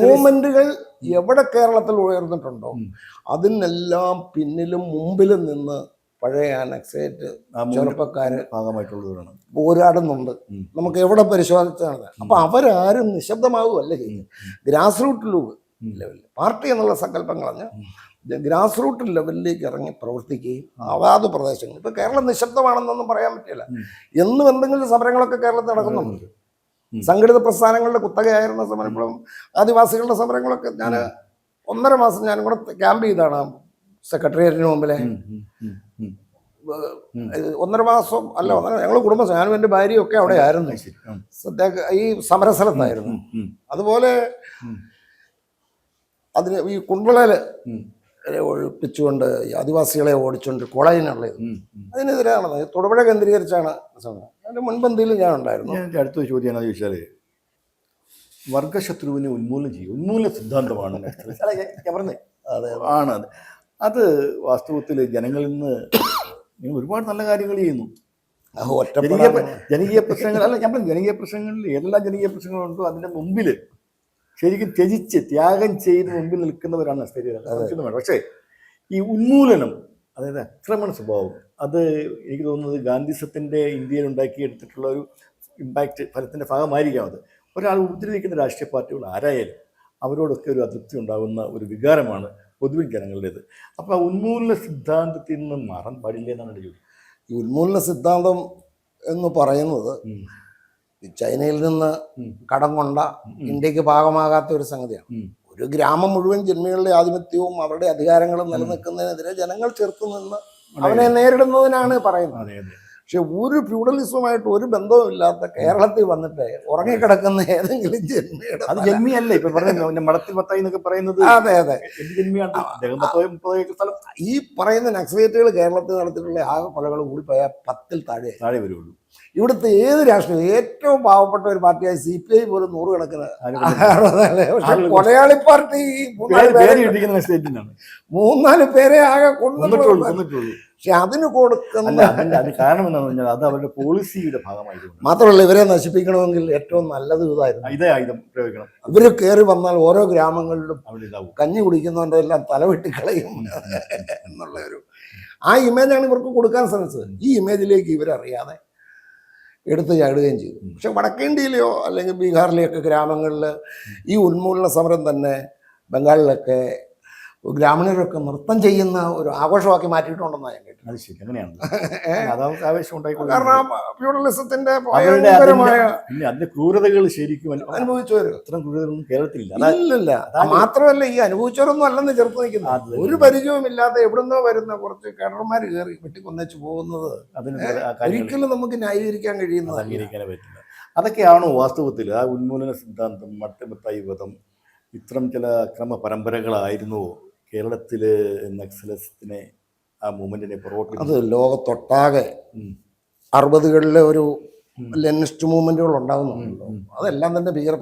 മൂവ്മെന്റുകൾ എവിടെ കേരളത്തിൽ ഉയർന്നിട്ടുണ്ടോ. അതിനെല്ലാം പിന്നിലും മുമ്പിലും നിന്ന് പഴയ അനക്സേറ്റ് ചെറുപ്പക്കാർ ഭാഗമായിട്ടുള്ളവരാണ് പോരാടുന്നുണ്ട്. നമുക്ക് എവിടെ പരിശോധിച്ചാണ് അപ്പൊ അവരാരും നിശബ്ദമാവുകയല്ല ചെയ്യുന്നത്. ഗ്രാസ് റൂട്ട് ലെവലിൽ പാർട്ടി എന്നുള്ള സങ്കല്പം കളഞ്ഞ് ഗ്രാസ് റൂട്ട് ലെവലിലേക്ക് ഇറങ്ങി പ്രവർത്തിക്കുകയും അതാത് പ്രദേശങ്ങൾ. ഇപ്പൊ കേരളം നിശബ്ദമാണെന്നൊന്നും പറയാൻ പറ്റില്ല. എന്നും എന്തെങ്കിലും സമരങ്ങളൊക്കെ കേരളത്തിൽ നടക്കുന്നുണ്ട്. സംഘടിത പ്രസ്ഥാനങ്ങളുടെ കുത്തകയായിരുന്ന സമരം ഇപ്പോഴും ആദിവാസികളുടെ സമരങ്ങളൊക്കെ ഞാൻ ഒന്നര മാസം ഞാനും കൂടെ ക്യാമ്പ് ചെയ്താണ് സെക്രട്ടേറിയറ്റിന് മുമ്പിലെ. ഒന്നര മാസം അല്ല ഒന്നര ഞങ്ങൾ കുടുംബം ഞാനും എന്റെ ഭാര്യയും ഒക്കെ അവിടെ ആയിരുന്നു ഈ സമരസ്ഥലത്തായിരുന്നു. അതുപോലെ. അതിന് ഈ കുണ്ടളയിൽ ഉം. ഒഴിപ്പിച്ചുകൊണ്ട് ആദിവാസികളെ ഓടിച്ചുകൊണ്ട്. ഉം. അതിനെതിരാണ്. തൊടുപുഴ കേന്ദ്രീകരിച്ചാണ് അതിന്റെ മുൻപന്തിയിൽ ഞാൻ ഉണ്ടായിരുന്നു. എന്റെ അടുത്ത ചോദ്യം എന്നാന്ന് ചോദിച്ചാൽ വർഗശത്രുവിനെ ഉന്മൂലനം ചെയ്യും. ഉന്മൂലന സിദ്ധാന്തമാണ് ഞാൻ- ഞാൻ അതെ ആണ് അത്. അത് വാസ്തവത്തിൽ ജനങ്ങളിൽ നിന്ന് നിങ്ങൾ ഒരുപാട് നല്ല കാര്യങ്ങൾ ചെയ്യുന്നു. ജനകീയ ജനകീയ പ്രശ്നങ്ങൾ അല്ല ഞാൻ പറഞ്ഞു ജനകീയ പ്രശ്നങ്ങളിൽ ഏതെല്ലാം ജനകീയ പ്രശ്നങ്ങളുണ്ടോ അതിന്റെ മുമ്പിൽ ശരിക്കും ത്യജിച്ച് ത്യാഗം ചെയ്ത് മുമ്പിൽ നിൽക്കുന്നവരാണ് നസ്തരീയ പക്ഷേ ഈ ഉന്മൂലനം അതായത് അക്രമണ സ്വഭാവം അത് എനിക്ക് തോന്നുന്നത് ഗാന്ധിസത്തിന്റെ ഇന്ത്യയിൽ ഉണ്ടാക്കിയെടുത്തിട്ടുള്ള ഒരു ഇമ്പാക്റ്റ് ഫലത്തിന്റെ ഭാഗമായിരിക്കാം അത്. ഒരാൾ ഉപദ്രവിക്കുന്ന രാഷ്ട്രീയ പാർട്ടികൾ ആരായാലും അവരോടൊക്കെ ഒരു അതൃപ്തി ഉണ്ടാകുന്ന ഒരു വികാരമാണ് പൊതുവിൽ ജനങ്ങളുടേത് അപ്പോൾ ഉന്മൂലന സിദ്ധാന്തത്തിൽ നിന്ന് മാറാൻ പാടില്ല എന്നാണ് എന്റെ ചോദ്യം. ഈ ഉന്മൂലന സിദ്ധാന്തം എന്ന് പറയുന്നത്. ചൈനയിൽ നിന്ന് കടം കൊണ്ട ഇന്ത്യയ്ക്ക് ഭാഗമാകാത്ത ഒരു സംഗതിയാണ്. ഒരു ഗ്രാമം മുഴുവൻ ജന്മികളുടെ ആധിപത്യവും അവരുടെ അധികാരങ്ങളും നിലനിൽക്കുന്നതിനെതിരെ ജനങ്ങൾ ചെറുത്തു നിന്ന് അവനെ നേരിടുന്നതിനാണ് പറയുന്നത്. പക്ഷെ ഒരു ഫ്യൂഡലിസവുമായിട്ട് ഒരു ബന്ധവും ഇല്ലാത്ത കേരളത്തിൽ വന്നിട്ട് ഉറങ്ങിക്കിടക്കുന്ന ഏതെങ്കിലും ജന്മിയുടെ അത് ജന്മിയല്ലേ ഇപ്പൊ പറയുന്നത് പിന്നെ മടത്തിൽ പത്തായി എന്നൊക്കെ പറയുന്നത്. അതെ അതെ. ഈ പറയുന്ന നക്സലേറ്റുകൾ കേരളത്തിൽ നടത്തിയിട്ടുള്ള ആകെ കൊലകൾ കൂടി പോയാൽ പത്തിൽ താഴെ. താഴെ വരുള്ളൂ ഇവിടുത്തെ ഏത് രാഷ്ട്രീയം ഏറ്റവും പാവപ്പെട്ട ഒരു പാർട്ടിയായ സി പി ഐ പോലും നൂറുകണക്കിന്? പക്ഷെ കൊലയാളി പാർട്ടി മൂന്നാൽ പേര് ആകെ കൊണ്ടുവന്നിട്ടുള്ളൂ പക്ഷെ അതിന് കൊടുക്കുന്ന അത് കാരണം എന്താണെന്ന് പറഞ്ഞാൽ അത് അവരുടെ പോളിസിയുടെ ഭാഗമായിരുന്നു മാത്രമല്ല ഇവരെ നശിപ്പിക്കണമെങ്കിൽ ഏറ്റവും നല്ലത് ഇതായിരുന്നു. ഇതേ ആയുധം പ്രയോഗിക്കണം. ഇവർ കയറി വന്നാൽ ഓരോ ഗ്രാമങ്ങളിലും കഞ്ഞി കുടിക്കുന്നവരുടെ എല്ലാം തലവെട്ടിക്കളയും എന്നുള്ള ഒരു ആ ഇമേജാണ് ഇവർക്ക് കൊടുക്കാൻ ശ്രമിച്ചത്. ഈ ഇമേജിലേക്ക് ഇവരറിയാതെ എടുത്തു ചാടുകയും ചെയ്തു. പക്ഷെ വടക്കേ ഇന്ത്യയിലെയോ അല്ലെങ്കിൽ ബീഹാറിലെയൊക്കെ ഗ്രാമങ്ങളിൽ ഈ ഉന്മൂലന സമരം തന്നെ ബംഗാളിലൊക്കെ ഗ്രാമീണരൊക്കെ നൃത്തം ചെയ്യുന്ന ഒരു ആഘോഷമാക്കി മാറ്റിയിട്ടുണ്ടെന്നാണ് ഞാൻ കേട്ടത്. അത് ശരി അങ്ങനെയാണ് ആവേശം കാരണം ഫ്യൂഡലിസത്തിന്റെ ഭയങ്കരമായ അതിന്റെ- പിന്നെ അതിന്റെ ക്രൂരതകൾ ശരിക്കും അനു- അനുഭവിച്ചവര്. അത്തരം ക്രൂരതകളൊന്നും കേരളത്തിലില്ല. ഇല്ലല്ല. മാത്രമല്ല ഈ അനുഭവിച്ചവരൊന്നും അല്ലെന്ന് ചെറുത്ത് നിൽക്കുന്നു. ഒരു പരിചയവും ഇല്ലാതെ എവിടുന്നോ വരുന്ന കുറച്ച് കേഡർമാർ കയറി വെട്ടിക്കൊന്നച്ചു പോകുന്നത് ഒരിക്കലും നമുക്ക് ന്യായീകരിക്കാൻ കഴിയുന്നത് അംഗീകരിക്കാനേ പറ്റില്ല. അതൊക്കെയാണോ വാസ്തവത്തിൽ ആ ഉന്മൂലന സിദ്ധാന്തം മട്ടമത്തായി വധം ഇത്തരം ചില ക്രമ പരമ്പരകളായിരുന്നുവോ കേരളത്തിൽ നക്സലസിനെ ആ മൂവ്മെന്റിനെ പുറകോട്ട് അത് ലോകത്തൊട്ടാകെ. അറുപതുകളിലെ ഒരു. ലെനിസ്റ്റ് മൂവ്മെന്റുകൾ ഉണ്ടാകുന്നുണ്ടല്ലോ അതെല്ലാം തന്നെ ഭീകര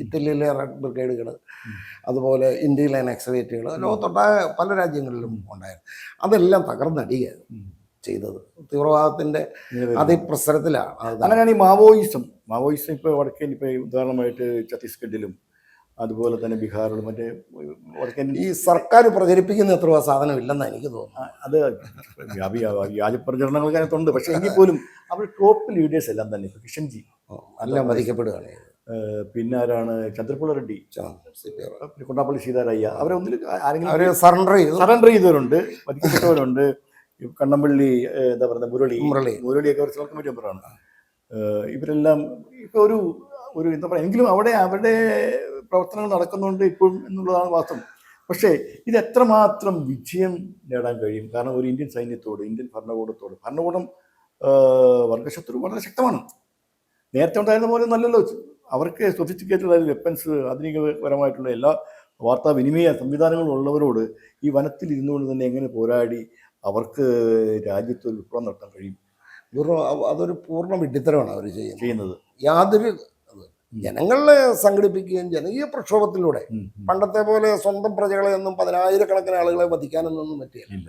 ഇറ്റലിയിലെ റെഡ് ബ്രിഗേഡുകൾ അതുപോലെ ഇന്ത്യയിലെ നക്സലേറ്റുകൾ ലോകത്തൊട്ടാകെ പല രാജ്യങ്ങളിലും ഉണ്ടായിരുന്നു. അതെല്ലാം തകർന്നടിയായിരുന്നു. ചെയ്തത്. തീവ്രവാദത്തിന്റെ അതിപ്രസരത്തിലാണ്. അങ്ങനെയാണ് ഈ മാവോയിസം മാവോയിസം ഇപ്പോൾ വടക്കേ ഇപ്പോൾ ഉദാഹരണമായിട്ട് ഛത്തീസ്ഗഡിലും അതുപോലെ തന്നെ ബീഹാറിൽ മറ്റേ വടക്കൻ ഈ സർക്കാർ പ്രചരിപ്പിക്കുന്ന എത്ര സാധനം ഇല്ലെന്നാണ് എനിക്ക് തോന്നുന്നത്. അത് വ്യാജ പ്രചരണങ്ങൾക്ക് അതിനകത്തുണ്ട്. പക്ഷേ എങ്കിൽ പോലും അവർ ടോപ്പ് ലീഡേഴ്സ് എല്ലാം തന്നെ. ഇപ്പൊ കിഷൻജി. എല്ലാം വധിക്കപ്പെടുകയാണ്. ഏഹ് പിന്നെ ആരാണ്? ചന്ദ്രപ്പുള്ള റെഡ്ഡി. കൊണ്ടാപ്പള്ളി സീതാരായ്യ അവരെ ഒന്നിൽ ആരെങ്കിലും അവർ സറണ്ടർ ചെയ്തു. സറണ്ടർ ചെയ്തവരുണ്ട്. വധിക്കപ്പെട്ടവരുണ്ട്. കണ്ണമ്പള്ളി എന്താ പറയുക മുരളി. മുരളി. മുരളിയൊക്കെ ഒരു കമ്മിറ്റി മെമ്പറാണ് ഇവരെല്ലാം ഇപ്പൊ ഒരു ഒരു എന്താ പറയുക എങ്കിലും അവിടെ അവരുടെ പ്രവർത്തനങ്ങൾ നടക്കുന്നുണ്ട് ഇപ്പോഴും എന്നുള്ളതാണ് വാസ്തവം. പക്ഷേ ഇത് എത്രമാത്രം വിജയം നേടാൻ കഴിയും? കാരണം ഒരു ഇന്ത്യൻ സൈന്യത്തോട് ഇന്ത്യൻ ഭരണകൂടത്തോട് ഭരണകൂടം വർഗശത്രു വളരെ ശക്തമാണ്. നേരത്തെ ഉണ്ടായിരുന്ന പോലെ നല്ലല്ലോ അവർക്ക് സൊഫിസ്റ്റിക്കേറ്റഡ് ആയ വെപ്പൻസ് ആധുനികപരമായിട്ടുള്ള എല്ലാ വാർത്താവിനിമയ സംവിധാനങ്ങളും ഉള്ളവരോട് ഈ വനത്തിൽ ഇരുന്നുകൊണ്ട് തന്നെ എങ്ങനെ പോരാടി അവർക്ക് രാജ്യത്ത് ഒരു വിപ്ലവം നടത്താൻ കഴിയും? അതൊരു പൂർണ വിഡ്ഢിത്തരമാണ് അവർ ചെയ്യുന്നത്. യാതൊരു ജനങ്ങളെ സംഘടിപ്പിക്കുകയും ജനകീയ പ്രക്ഷോഭത്തിലൂടെ. പണ്ടത്തെ പോലെ സ്വന്തം പ്രജകളെ ഒന്നും പതിനായിരക്കണക്കിന് ആളുകളെ വധിക്കാനൊന്നും പറ്റിയില്ല.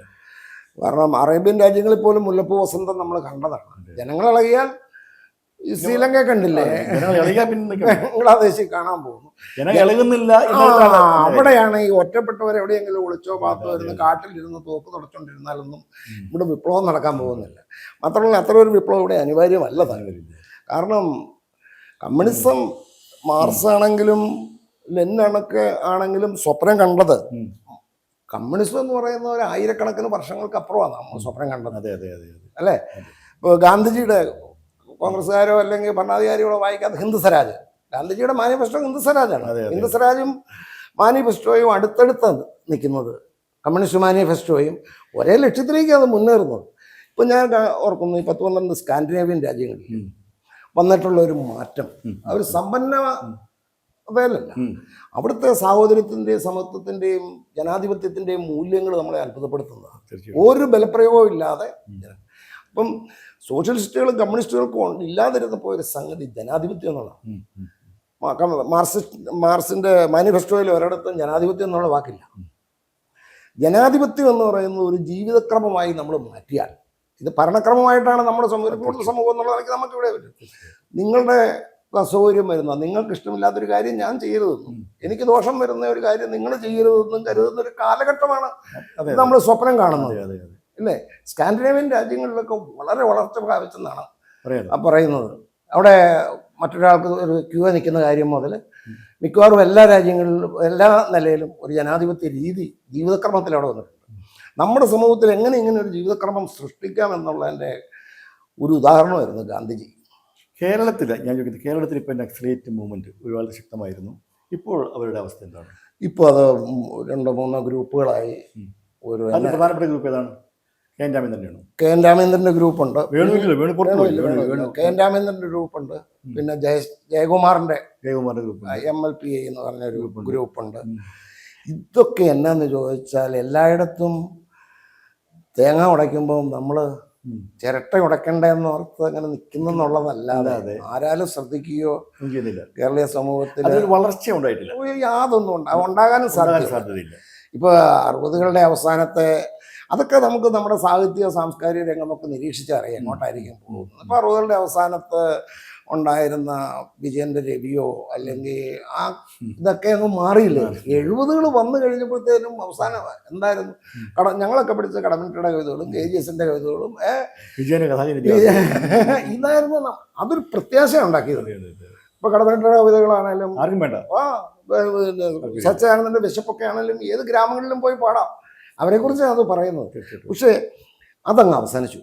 കാരണം അറേബ്യൻ രാജ്യങ്ങളിൽ പോലും മുല്ലപ്പൂ വസന്തം നമ്മൾ കണ്ടതാണ്. ജനങ്ങൾ ഇളകിയാൽ ശ്രീലങ്ക കണ്ടില്ലേ. ബംഗ്ലാദേശിൽ കാണാൻ പോകുന്നു. ഇളകുന്നില്ല അവിടെയാണ് ഈ ഒറ്റപ്പെട്ടവർ എവിടെയെങ്കിലും ഒളിച്ചോ പാത്തോ ഇരുന്ന് കാട്ടിലിരുന്ന് തോക്ക് തുടച്ചോണ്ടിരുന്നാലൊന്നും. ഇവിടെ വിപ്ലവം നടക്കാൻ പോകുന്നില്ല. മാത്രമല്ല അത്ര ഒരു വിപ്ലവം ഇവിടെ അനിവാര്യമല്ല താങ്കൾ. കാരണം കമ്മ്യൂണിസം മാർസ് ആണെങ്കിലും ലെന്നണൊക്കെ ആണെങ്കിലും സ്വപ്നം കണ്ടത്. കമ്മ്യൂണിസം എന്ന് പറയുന്ന ഒരു ആയിരക്കണക്കിന് വർഷങ്ങൾക്ക് അപ്പുറമാണ് നമ്മൾ സ്വപ്നം കണ്ടത്. അതെ അതെ അതെ അല്ലേ? ഇപ്പോൾ ഗാന്ധിജിയുടെ കോൺഗ്രസ്സുകാരോ അല്ലെങ്കിൽ ഭരണാധികാരികളോ വായിക്കാത്ത ഹിന്ദു സ്വരാജ്. ഗാന്ധിജിയുടെ മാനിഫെസ്റ്റോ ഹിന്ദു സ്വരാജാണ്. ഹിന്ദു സ്വരാജും മാനിഫെസ്റ്റോയും അടുത്തടുത്ത് നിൽക്കുന്നത്. കമ്മ്യൂണിസ്റ്റ് മാനിഫെസ്റ്റോയും ഒരേ ലക്ഷ്യത്തിലേക്ക് അത് മുന്നേറുന്നത്. ഇപ്പം ഞാൻ ഓർക്കുന്നു ഈ പത്ത് പന്ത്രണ്ട് സ്കാൻഡിനേവിയൻ രാജ്യങ്ങളിൽ. വന്നിട്ടുള്ള ഒരു മാറ്റം. അവർ സമ്പന്ന വേലല്ല. അവിടുത്തെ സാഹോദര്യത്തിന്റെയും സമത്വത്തിന്റെയും ജനാധിപത്യത്തിന്റെയും മൂല്യങ്ങൾ നമ്മളെ അത്ഭുതപ്പെടുത്തുന്നതാണ്. ഒരു ബലപ്രയോഗവും ഇല്ലാതെ അപ്പം സോഷ്യലിസ്റ്റുകളും കമ്മ്യൂണിസ്റ്റുകൾക്കും ഇല്ലാതിരുന്നപ്പോ ഒരു സംഗതി ജനാധിപത്യം എന്നുള്ളതാണ്. മാർസിസ്റ്റ് മാർസിന്റെ മാനിഫെസ്റ്റോയിൽ ഒരിടത്തും ജനാധിപത്യം എന്നുള്ള വാക്കില്ല. ജനാധിപത്യം എന്ന് പറയുന്നത് ഒരു ജീവിതക്രമമായി നമ്മൾ മാറ്റിയാൽ ഇത് ഭരണക്രമമായിട്ടാണ് നമ്മുടെ സമൂഹം ഒരു കൂടുതൽ സമൂഹം എന്നുള്ളതൊക്കെ നമുക്ക് ഇവിടെ വരും. നിങ്ങളുടെ അസൗകര്യം വരുന്ന നിങ്ങൾക്ക് ഇഷ്ടമില്ലാത്തൊരു കാര്യം ഞാൻ ചെയ്യരുതെന്നും എനിക്ക് ദോഷം വരുന്ന ഒരു കാര്യം നിങ്ങൾ ചെയ്യരുതെന്നും കരുതുന്ന ഒരു കാലഘട്ടമാണ് നമ്മൾ സ്വപ്നം കാണുന്നത്. ഇല്ലേ സ്കാൻഡിനേവിയൻ രാജ്യങ്ങളിലൊക്കെ വളരെ വളർച്ച പ്രാപിച്ചെന്നാണ് പറയുന്നത്. അവിടെ മറ്റൊരാൾക്ക് ഒരു ക്യൂ നിൽക്കുന്ന കാര്യം മുതൽ മിക്കവാറും എല്ലാ രാജ്യങ്ങളിലും എല്ലാ നിലയിലും ഒരു ജനാധിപത്യ രീതി ജീവിതക്രമത്തിൽ അവിടെ വന്നിട്ടുണ്ട്. നമ്മുടെ സമൂഹത്തിൽ എങ്ങനെ ഇങ്ങനെ ഒരു ജീവിതക്രമം സൃഷ്ടിക്കാം എന്നുള്ളതിന്റെ ഒരു ഉദാഹരണമായിരുന്നു ഗാന്ധിജി. കേരളത്തിൽ ഞാൻ ചോദിക്കുന്നത് കേരളത്തിൽ ഇപ്പോൾ നക്സലേറ്റ് മൂവ്മെന്റ് ഒരുപാട് ശക്തമായിരുന്നു. ഇപ്പോൾ അവരുടെ അവസ്ഥ എന്താണ്? ഇപ്പോൾ അത് രണ്ടോ മൂന്നോ ഗ്രൂപ്പുകളായി. ഒരു പ്രധാനപ്പെട്ട ഗ്രൂപ്പ് ഏതാണ്? കെ എൻ രാമേന്ദ്രനാണ് കെ എൻ രാമേന്ദ്രന്റെ ഗ്രൂപ്പുണ്ട്. കെ എൻ രാമേന്ദ്രന്റെ ഗ്രൂപ്പുണ്ട്. പിന്നെ ജയ ജയകുമാറിന്റെ ജയകുമാറിന്റെ ഗ്രൂപ്പ് എം എൽ പി എന്ന് പറഞ്ഞ ഒരു. ഗ്രൂപ്പുണ്ട്. ഇതൊക്കെ എന്നാന്ന് ചോദിച്ചാൽ എല്ലായിടത്തും തേങ്ങ ഉടയ്ക്കുമ്പോൾ നമ്മൾ. ചിരട്ട ഉടയ്ക്കണ്ടെന്ന് ഓർത്ത് അങ്ങനെ നിൽക്കുന്നെന്നുള്ളതല്ലാതെ. ആരാലും ശ്രദ്ധിക്കുകയോ കേരളീയ സമൂഹത്തിൽ വളർച്ച ഉണ്ടായിട്ടില്ല. യാതൊന്നും ഉണ്ടാ ഉണ്ടാകാനും സാധ്യതയില്ല. ഇപ്പൊ അറുപതുകളുടെ അവസാനത്തെ അതൊക്കെ നമുക്ക് നമ്മുടെ സാഹിത്യ സാംസ്കാരിക രംഗം നമുക്ക് നിരീക്ഷിച്ചറിയാം എങ്ങോട്ടായിരിക്കും പോകുന്നത്. അപ്പൊ അറുപതുകളുടെ അവസാനത്ത് ഉണ്ടായിരുന്ന വിജയന്റെ രവിയോ അല്ലെങ്കിൽ ആ ഇതൊക്കെ അങ്ങ് മാറിയില്ലേ? എഴുപതുകൾ വന്നു കഴിഞ്ഞപ്പോഴത്തേനും അവസാനം എന്തായിരുന്നു? കട ഞങ്ങളൊക്കെ പഠിച്ച കടമനിട്ടയുടെ കവിതകളും കെ ജി എസിന്റെ കവിതകളും ഇതായിരുന്നു അതൊരു പ്രത്യാശ ഉണ്ടാക്കിയത്. ഇപ്പൊ കടമനിട്ടയുടെ കവിതകളാണേലും ആർക്കും വേണ്ട. ആ വിശപ്പൊക്കെ ആണെങ്കിലും ഏത് ഗ്രാമങ്ങളിലും പോയി പാടാം. അവരെ കുറിച്ച് അത് പറയുന്നത്. പക്ഷേ അതങ്ങ് അവസാനിച്ചു.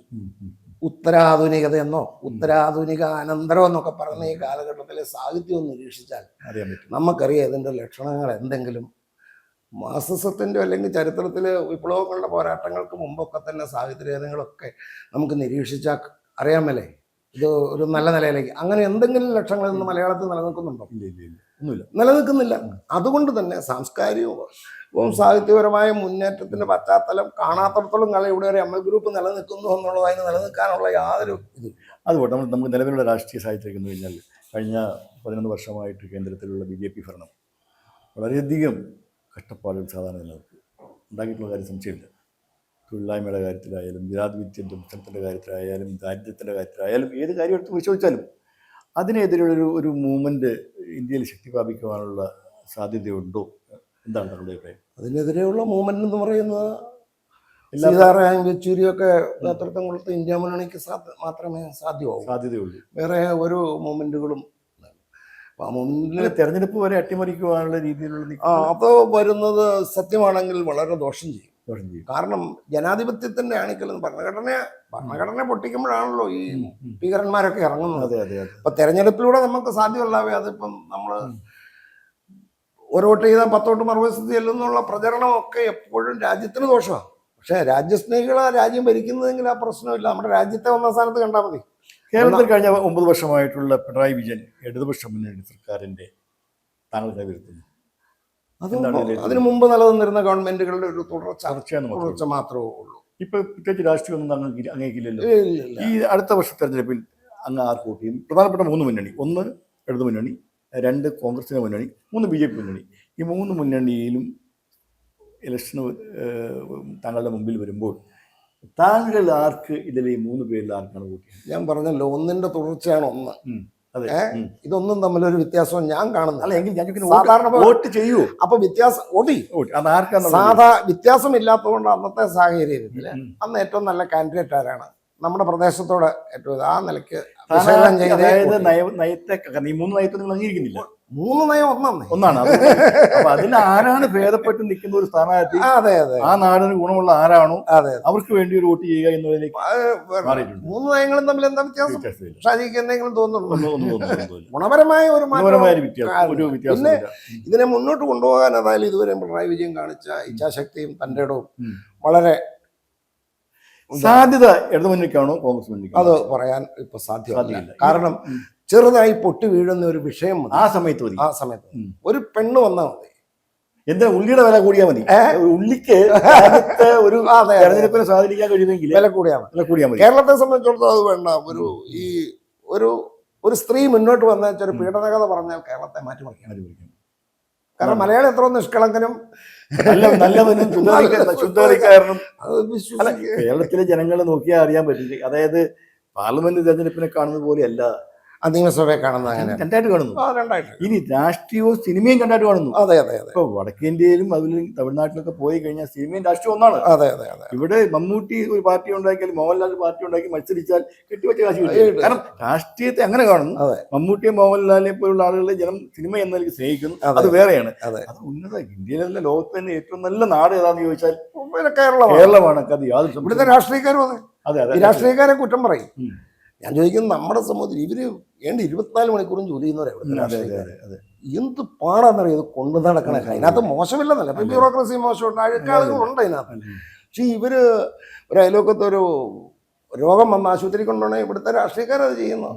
ഉത്തരാധുനികതയെന്നോ ഉത്തരാധുനിക അനന്തരം എന്നൊക്കെ പറയുന്ന ഈ കാലഘട്ടത്തിലെ സാഹിത്യം നിരീക്ഷിച്ചാൽ നമുക്കറിയാം ഇതിന്റെ ലക്ഷണങ്ങൾ എന്തെങ്കിലും. മാർസിസത്തിന്റെ അല്ലെങ്കിൽ ചരിത്രത്തിലെ വിപ്ലവങ്ങളുടെ പോരാട്ടങ്ങൾക്ക് മുമ്പൊക്കെ തന്നെ സാഹിത്യരേഖകളൊക്കെ നമുക്ക് നിരീക്ഷിച്ചാൽ അറിയാമല്ലേ ഇത് ഒരു നല്ല നിലയിലേക്ക്. അങ്ങനെ എന്തെങ്കിലും ലക്ഷണങ്ങൾ ഇന്ന് മലയാളത്തിൽ നിലനിൽക്കുന്നുണ്ടോ? ഒന്നുമില്ല. നിലനിൽക്കുന്നില്ല. അതുകൊണ്ട് തന്നെ സാംസ്കാരികവും സാഹിത്യപരമായ മുന്നേറ്റത്തിന്റെ പശ്ചാത്തലം കാണാത്തടത്തോളം കാലം ഇവിടെ ഒരു എം എൽ ഗ്രൂപ്പ് നിലനിൽക്കുന്നു എന്നുള്ളത് അതിന് നിലനിൽക്കാനുള്ള യാതൊരു ഇത് അതുപോലെ നമ്മൾ നമുക്ക് നിലവിലുള്ള രാഷ്ട്രീയ സാഹിത്യം എന്ന് കഴിഞ്ഞാൽ കഴിഞ്ഞ പതിനൊന്ന് വർഷമായിട്ട് കേന്ദ്രത്തിലുള്ള ബി ജെ പി ഭരണം വളരെയധികം കഷ്ടപ്പാടുകൾ സാധാരണ ജനങ്ങൾക്ക് ഉണ്ടാക്കിയിട്ടുള്ള കാര്യം സംശയമില്ല. തൊഴിലില്ലായ്മയുടെ കാര്യത്തിലായാലും ജനാധിപത്യ ദംശനത്തിന്റെ കാര്യത്തിലായാലും ദാരിദ്ര്യത്തിന്റെ കാര്യത്തിലായാലും ഏത് കാര്യം എടുത്ത് പരിശോധിച്ചാലും അതിനെതിരെയുള്ളൊരു ഒരു മൂവ്മെന്റ് ഇന്ത്യയിൽ ശക്തി പ്രാപിക്കുവാനുള്ള സാധ്യതയുണ്ടോ? എന്താണ് താങ്കളുടെ അഭിപ്രായം? അതിനെതിരെയുള്ള മൂവ്മെന്റ് എന്ന് പറയുന്നത് സീതാറാം യെച്ചൂരിയൊക്കെ നേതൃത്വം കൊടുത്ത് ഇന്ത്യ മുന്നണിക്ക് മാത്രമേ സാധ്യമാവൂ. സാധ്യതയുള്ളൂ. വേറെ ഒരു മൂവ്മെന്റുകളും ആ മൂവ്മെന്റിൽ തെരഞ്ഞെടുപ്പ് വരെ അട്ടിമറിക്കുവാനുള്ള രീതിയിലുള്ള ആ വരുന്നത് സത്യമാണെങ്കിൽ വളരെ ദോഷം ചെയ്യും. ദോഷം ചെയ്യും. കാരണം ജനാധിപത്യത്തിന്റെ ആണിക്കൽ ഭരണഘടനയെ ഭരണഘടന പൊട്ടിക്കുമ്പോഴാണല്ലോ ഈ ഭീകരന്മാരൊക്കെ ഇറങ്ങുന്നത്. അതെ അതെ അപ്പൊ തെരഞ്ഞെടുപ്പിലൂടെ നമുക്ക് സാധ്യമല്ലാതെ അതിപ്പം നമ്മൾ ഒരു വോട്ട് ചെയ്താൽ പത്തോട്ട് മറുവശത്ത് ചെല്ലുന്നുള്ള പ്രചരണമൊക്കെ എപ്പോഴും രാജ്യത്തിന് ദോഷമാണ്. പക്ഷെ രാജ്യസ്നേഹികളാ രാജ്യം ഭരിക്കുന്നതെങ്കിൽ ആ പ്രശ്നമില്ല. നമ്മുടെ രാജ്യത്തെ ഒന്നാം സ്ഥാനത്ത് കണ്ടാൽ മതി. കേരളത്തിൽ കഴിഞ്ഞ ഒമ്പത് വർഷമായിട്ടുള്ള പിണറായി വിജയൻ ഇടതുപക്ഷ മുന്നണി സർക്കാരിന്റെ താങ്കളുടെ കൈവരുത്തുന്നു അത് അതിനു മുമ്പ് നിലനിന്നിരുന്ന ഗവൺമെന്റുകളുടെ ഒരു തുടർച്ച തുടർച്ച മാത്രമേ ഉള്ളൂ. ഇപ്പൊ പ്രത്യേകിച്ച് രാഷ്ട്രീയമൊന്നും അങ്ങേക്കില്ലല്ലോ. ഈ അടുത്ത വർഷ തെരഞ്ഞെടുപ്പിൽ അങ്ങ് ആർക്കൂട്ടിയും പ്രധാനപ്പെട്ട മൂന്ന് മുന്നണി. ഒന്ന് ഇടതു മുന്നണി രണ്ട് കോൺഗ്രസിന്റെ മുന്നണി മൂന്ന് ബി ജെ പി മുന്നണി. ഈ മൂന്ന് മുന്നണിയിലും ഇലക്ഷന് താങ്കളുടെ മുമ്പിൽ വരുമ്പോൾ താങ്കൾ ആർക്ക് ഇതിൽ ഈ മൂന്ന് പേരിൽ ആർക്കാണ് വോട്ട് ഞാൻ പറഞ്ഞല്ലോ ഒന്നിന്റെ തുടർച്ചയാണ് ഒന്ന്. അതെ. ഇതൊന്നും തമ്മിലൊരു വ്യത്യാസവും ഞാൻ അല്ല കാണുന്നില്ല എങ്കിൽ ഞാൻ സാധാരണ വോട്ട് ചെയ്യൂ. അപ്പൊ വ്യത്യാസം ഓടി സാധാ വ്യത്യാസമില്ലാത്തതുകൊണ്ട് അന്നത്തെ സാഹചര്യത്തിൽ. അന്ന് ഏറ്റവും നല്ല കാൻഡിഡേറ്റ് ആരാണ്? നമ്മുടെ പ്രദേശത്തോട് ഏറ്റവും ആ നിലയ്ക്ക് അതായത് നയ നയത്തെ ഈ മൂന്ന് നയത്തെ നിങ്ങൾ അംഗീകരിക്കുന്നില്ല. മൂന്ന് നയം ഒന്നാണ് ഒന്നാണ് അപ്പൊ അതിൽ ആരാണ് ഭേദപ്പെട്ട് നിൽക്കുന്ന ഒരു സ്ഥാനാർത്ഥി? അതെ അതെ. ആ നാടിന് ഗുണമുള്ള ആരാണോ അതെ അവർക്ക് വേണ്ടി ഒരു വോട്ട് ചെയ്യുക എന്നതിലേക്ക് മൂന്ന് നയങ്ങളും തമ്മിൽ എന്താ വ്യത്യാസം? ഷാജിക്ക് എന്തെങ്കിലും തോന്നുന്നുണ്ടോ. ഗുണപരമായ ഒരു ഒരു പിന്നെ ഇതിനെ മുന്നോട്ട് കൊണ്ടുപോകാൻ അതായത് ഇതുവരെ പിണറായി വിജയൻ കാണിച്ച ഇച്ഛാശക്തിയും തന്റെ ഇടവും വളരെ സാധ്യത ഇടതുമുന്നണിക്കാണോ കോൺഗ്രസ് മുന്നണിക്കാണോ? അത് പറയാൻ ഇപ്പൊ സാധ്യമല്ല. കാരണം. ചെറുതായി പൊട്ടി വീഴുന്ന ഒരു വിഷയം ആ സമയത്ത് മതി. ആ സമയത്ത് ഒരു പെണ്ണ് വന്നാൽ മതി. എന്താ ഉള്ളിയുടെ വില കൂടിയാൽ മതി. ഉള്ളിക്ക് ഒരു. തെരഞ്ഞെടുപ്പിനെ സ്വാധീനിക്കാൻ കഴിയുമെങ്കിൽ വില കൂടിയാൽ വില കൂടിയാൽ മതി. കേരളത്തെ സംബന്ധിച്ചിടത്തോളം അത് വേണ്ട. ഒരു ഈ ഒരു ഒരു സ്ത്രീ മുന്നോട്ട് വന്ന ഒരു പീഡനകഥ പറഞ്ഞാൽ കേരളത്തെ മാറ്റിമറിക്കാൻ കാരണം മലയാളം എത്ര നിഷ്കളങ്കനും നല്ല നല്ലവനും കേരളത്തിലെ ജനങ്ങളെ നോക്കിയാൽ അറിയാൻ പറ്റില്ല. അതായത് പാർലമെന്റ് തെരഞ്ഞെടുപ്പിനെ കാണുന്നത് പോലെയല്ല. നിയമസഭയെ കാണുന്നത് അങ്ങനെ. രണ്ടായിട്ട് കാണുന്നു. ആ രണ്ടായിട്ട് ഇനി രാഷ്ട്രീയവും സിനിമയും രണ്ടായിട്ട് കാണുന്നു. അതെ അതെ അതെ. ഇപ്പൊ വടക്കേന്ത്യയിലും അതിലും തമിഴ്നാട്ടിലൊക്കെ പോയി കഴിഞ്ഞാൽ സിനിമയും രാഷ്ട്രീയം ഒന്നാണ്. അതെ അതെ അതെ. ഇവിടെ മമ്മൂട്ടി ഒരു പാർട്ടി ഉണ്ടാക്കിയാൽ മോഹൻലാൽ ഒരു പാർട്ടി ഉണ്ടാക്കി മത്സരിച്ചാൽ കെട്ടിവെച്ച കാശ് കിട്ടും. കിട്ടും. കാരണം രാഷ്ട്രീയത്തെ അങ്ങനെ കാണുന്നു. അതെ. മമ്മൂട്ടിയെ മോഹൻലാലിനെ പോലുള്ള ആളുകളെ ജനം സിനിമ എന്ന നിലയ്ക്ക് സ്നേഹിക്കുന്നു. അതെ. അത് വേറെയാണ്. അതെ. അത് ഉന്നത ഇന്ത്യയിലെ ലോകത്ത് തന്നെ ഏറ്റവും നല്ല നാട് ഏതാണെന്ന് ചോദിച്ചാൽ കേരളമാണ്. കേരളമാണ്. അത് യാതൊരു ഇവിടുത്തെ രാഷ്ട്രീയക്കാരും അതെ അതെ ഈ രാഷ്ട്രീയക്കാരെ കുറ്റം പറയും. ഉം. ഞാൻ ചോദിക്കുന്നത് നമ്മുടെ സമൂഹത്തിൽ ഇവർ ഏണ്ട് ഇരുപത്തിനാല് മണിക്കൂറും ജോലി ചെയ്യുന്നവരെ എന്ത് പാടാന്നറിയത് ഇത് കൊണ്ടു നടക്കണ അതിനകത്ത് മോശമില്ലെന്നല്ല. ഇപ്പൊ ബ്യൂറോക്രസി മോശമുണ്ട്. അഴുക്കാളുകളുണ്ട് അതിനകത്ത് പക്ഷെ ഇവർ ഒരു അയലോക്കത്ത് ഒരു രോഗം വന്ന ആശുപത്രി കൊണ്ടുപോകണേ ഇവിടുത്തെ രാഷ്ട്രീയക്കാരത് ചെയ്യുന്നു.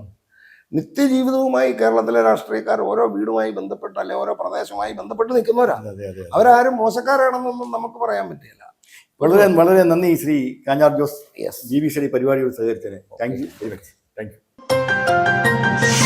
നിത്യജീവിതവുമായി കേരളത്തിലെ രാഷ്ട്രീയക്കാർ ഓരോ വീടുമായി ബന്ധപ്പെട്ട് അല്ലെ ഓരോ പ്രദേശവുമായി ബന്ധപ്പെട്ട് നിൽക്കുന്നവരാണ് അവരാരും മോശക്കാരാണെന്നൊന്നും നമുക്ക് പറയാൻ പറ്റില്ല. വളരെ വളരെ നന്ദി ശ്രീ കാഞ്ഞാർ ജോസ് ജി വി ശ്രീ പരിപാടിയോട് സഹകരിച്ചതിന്. Thank you. Very much. Thank you.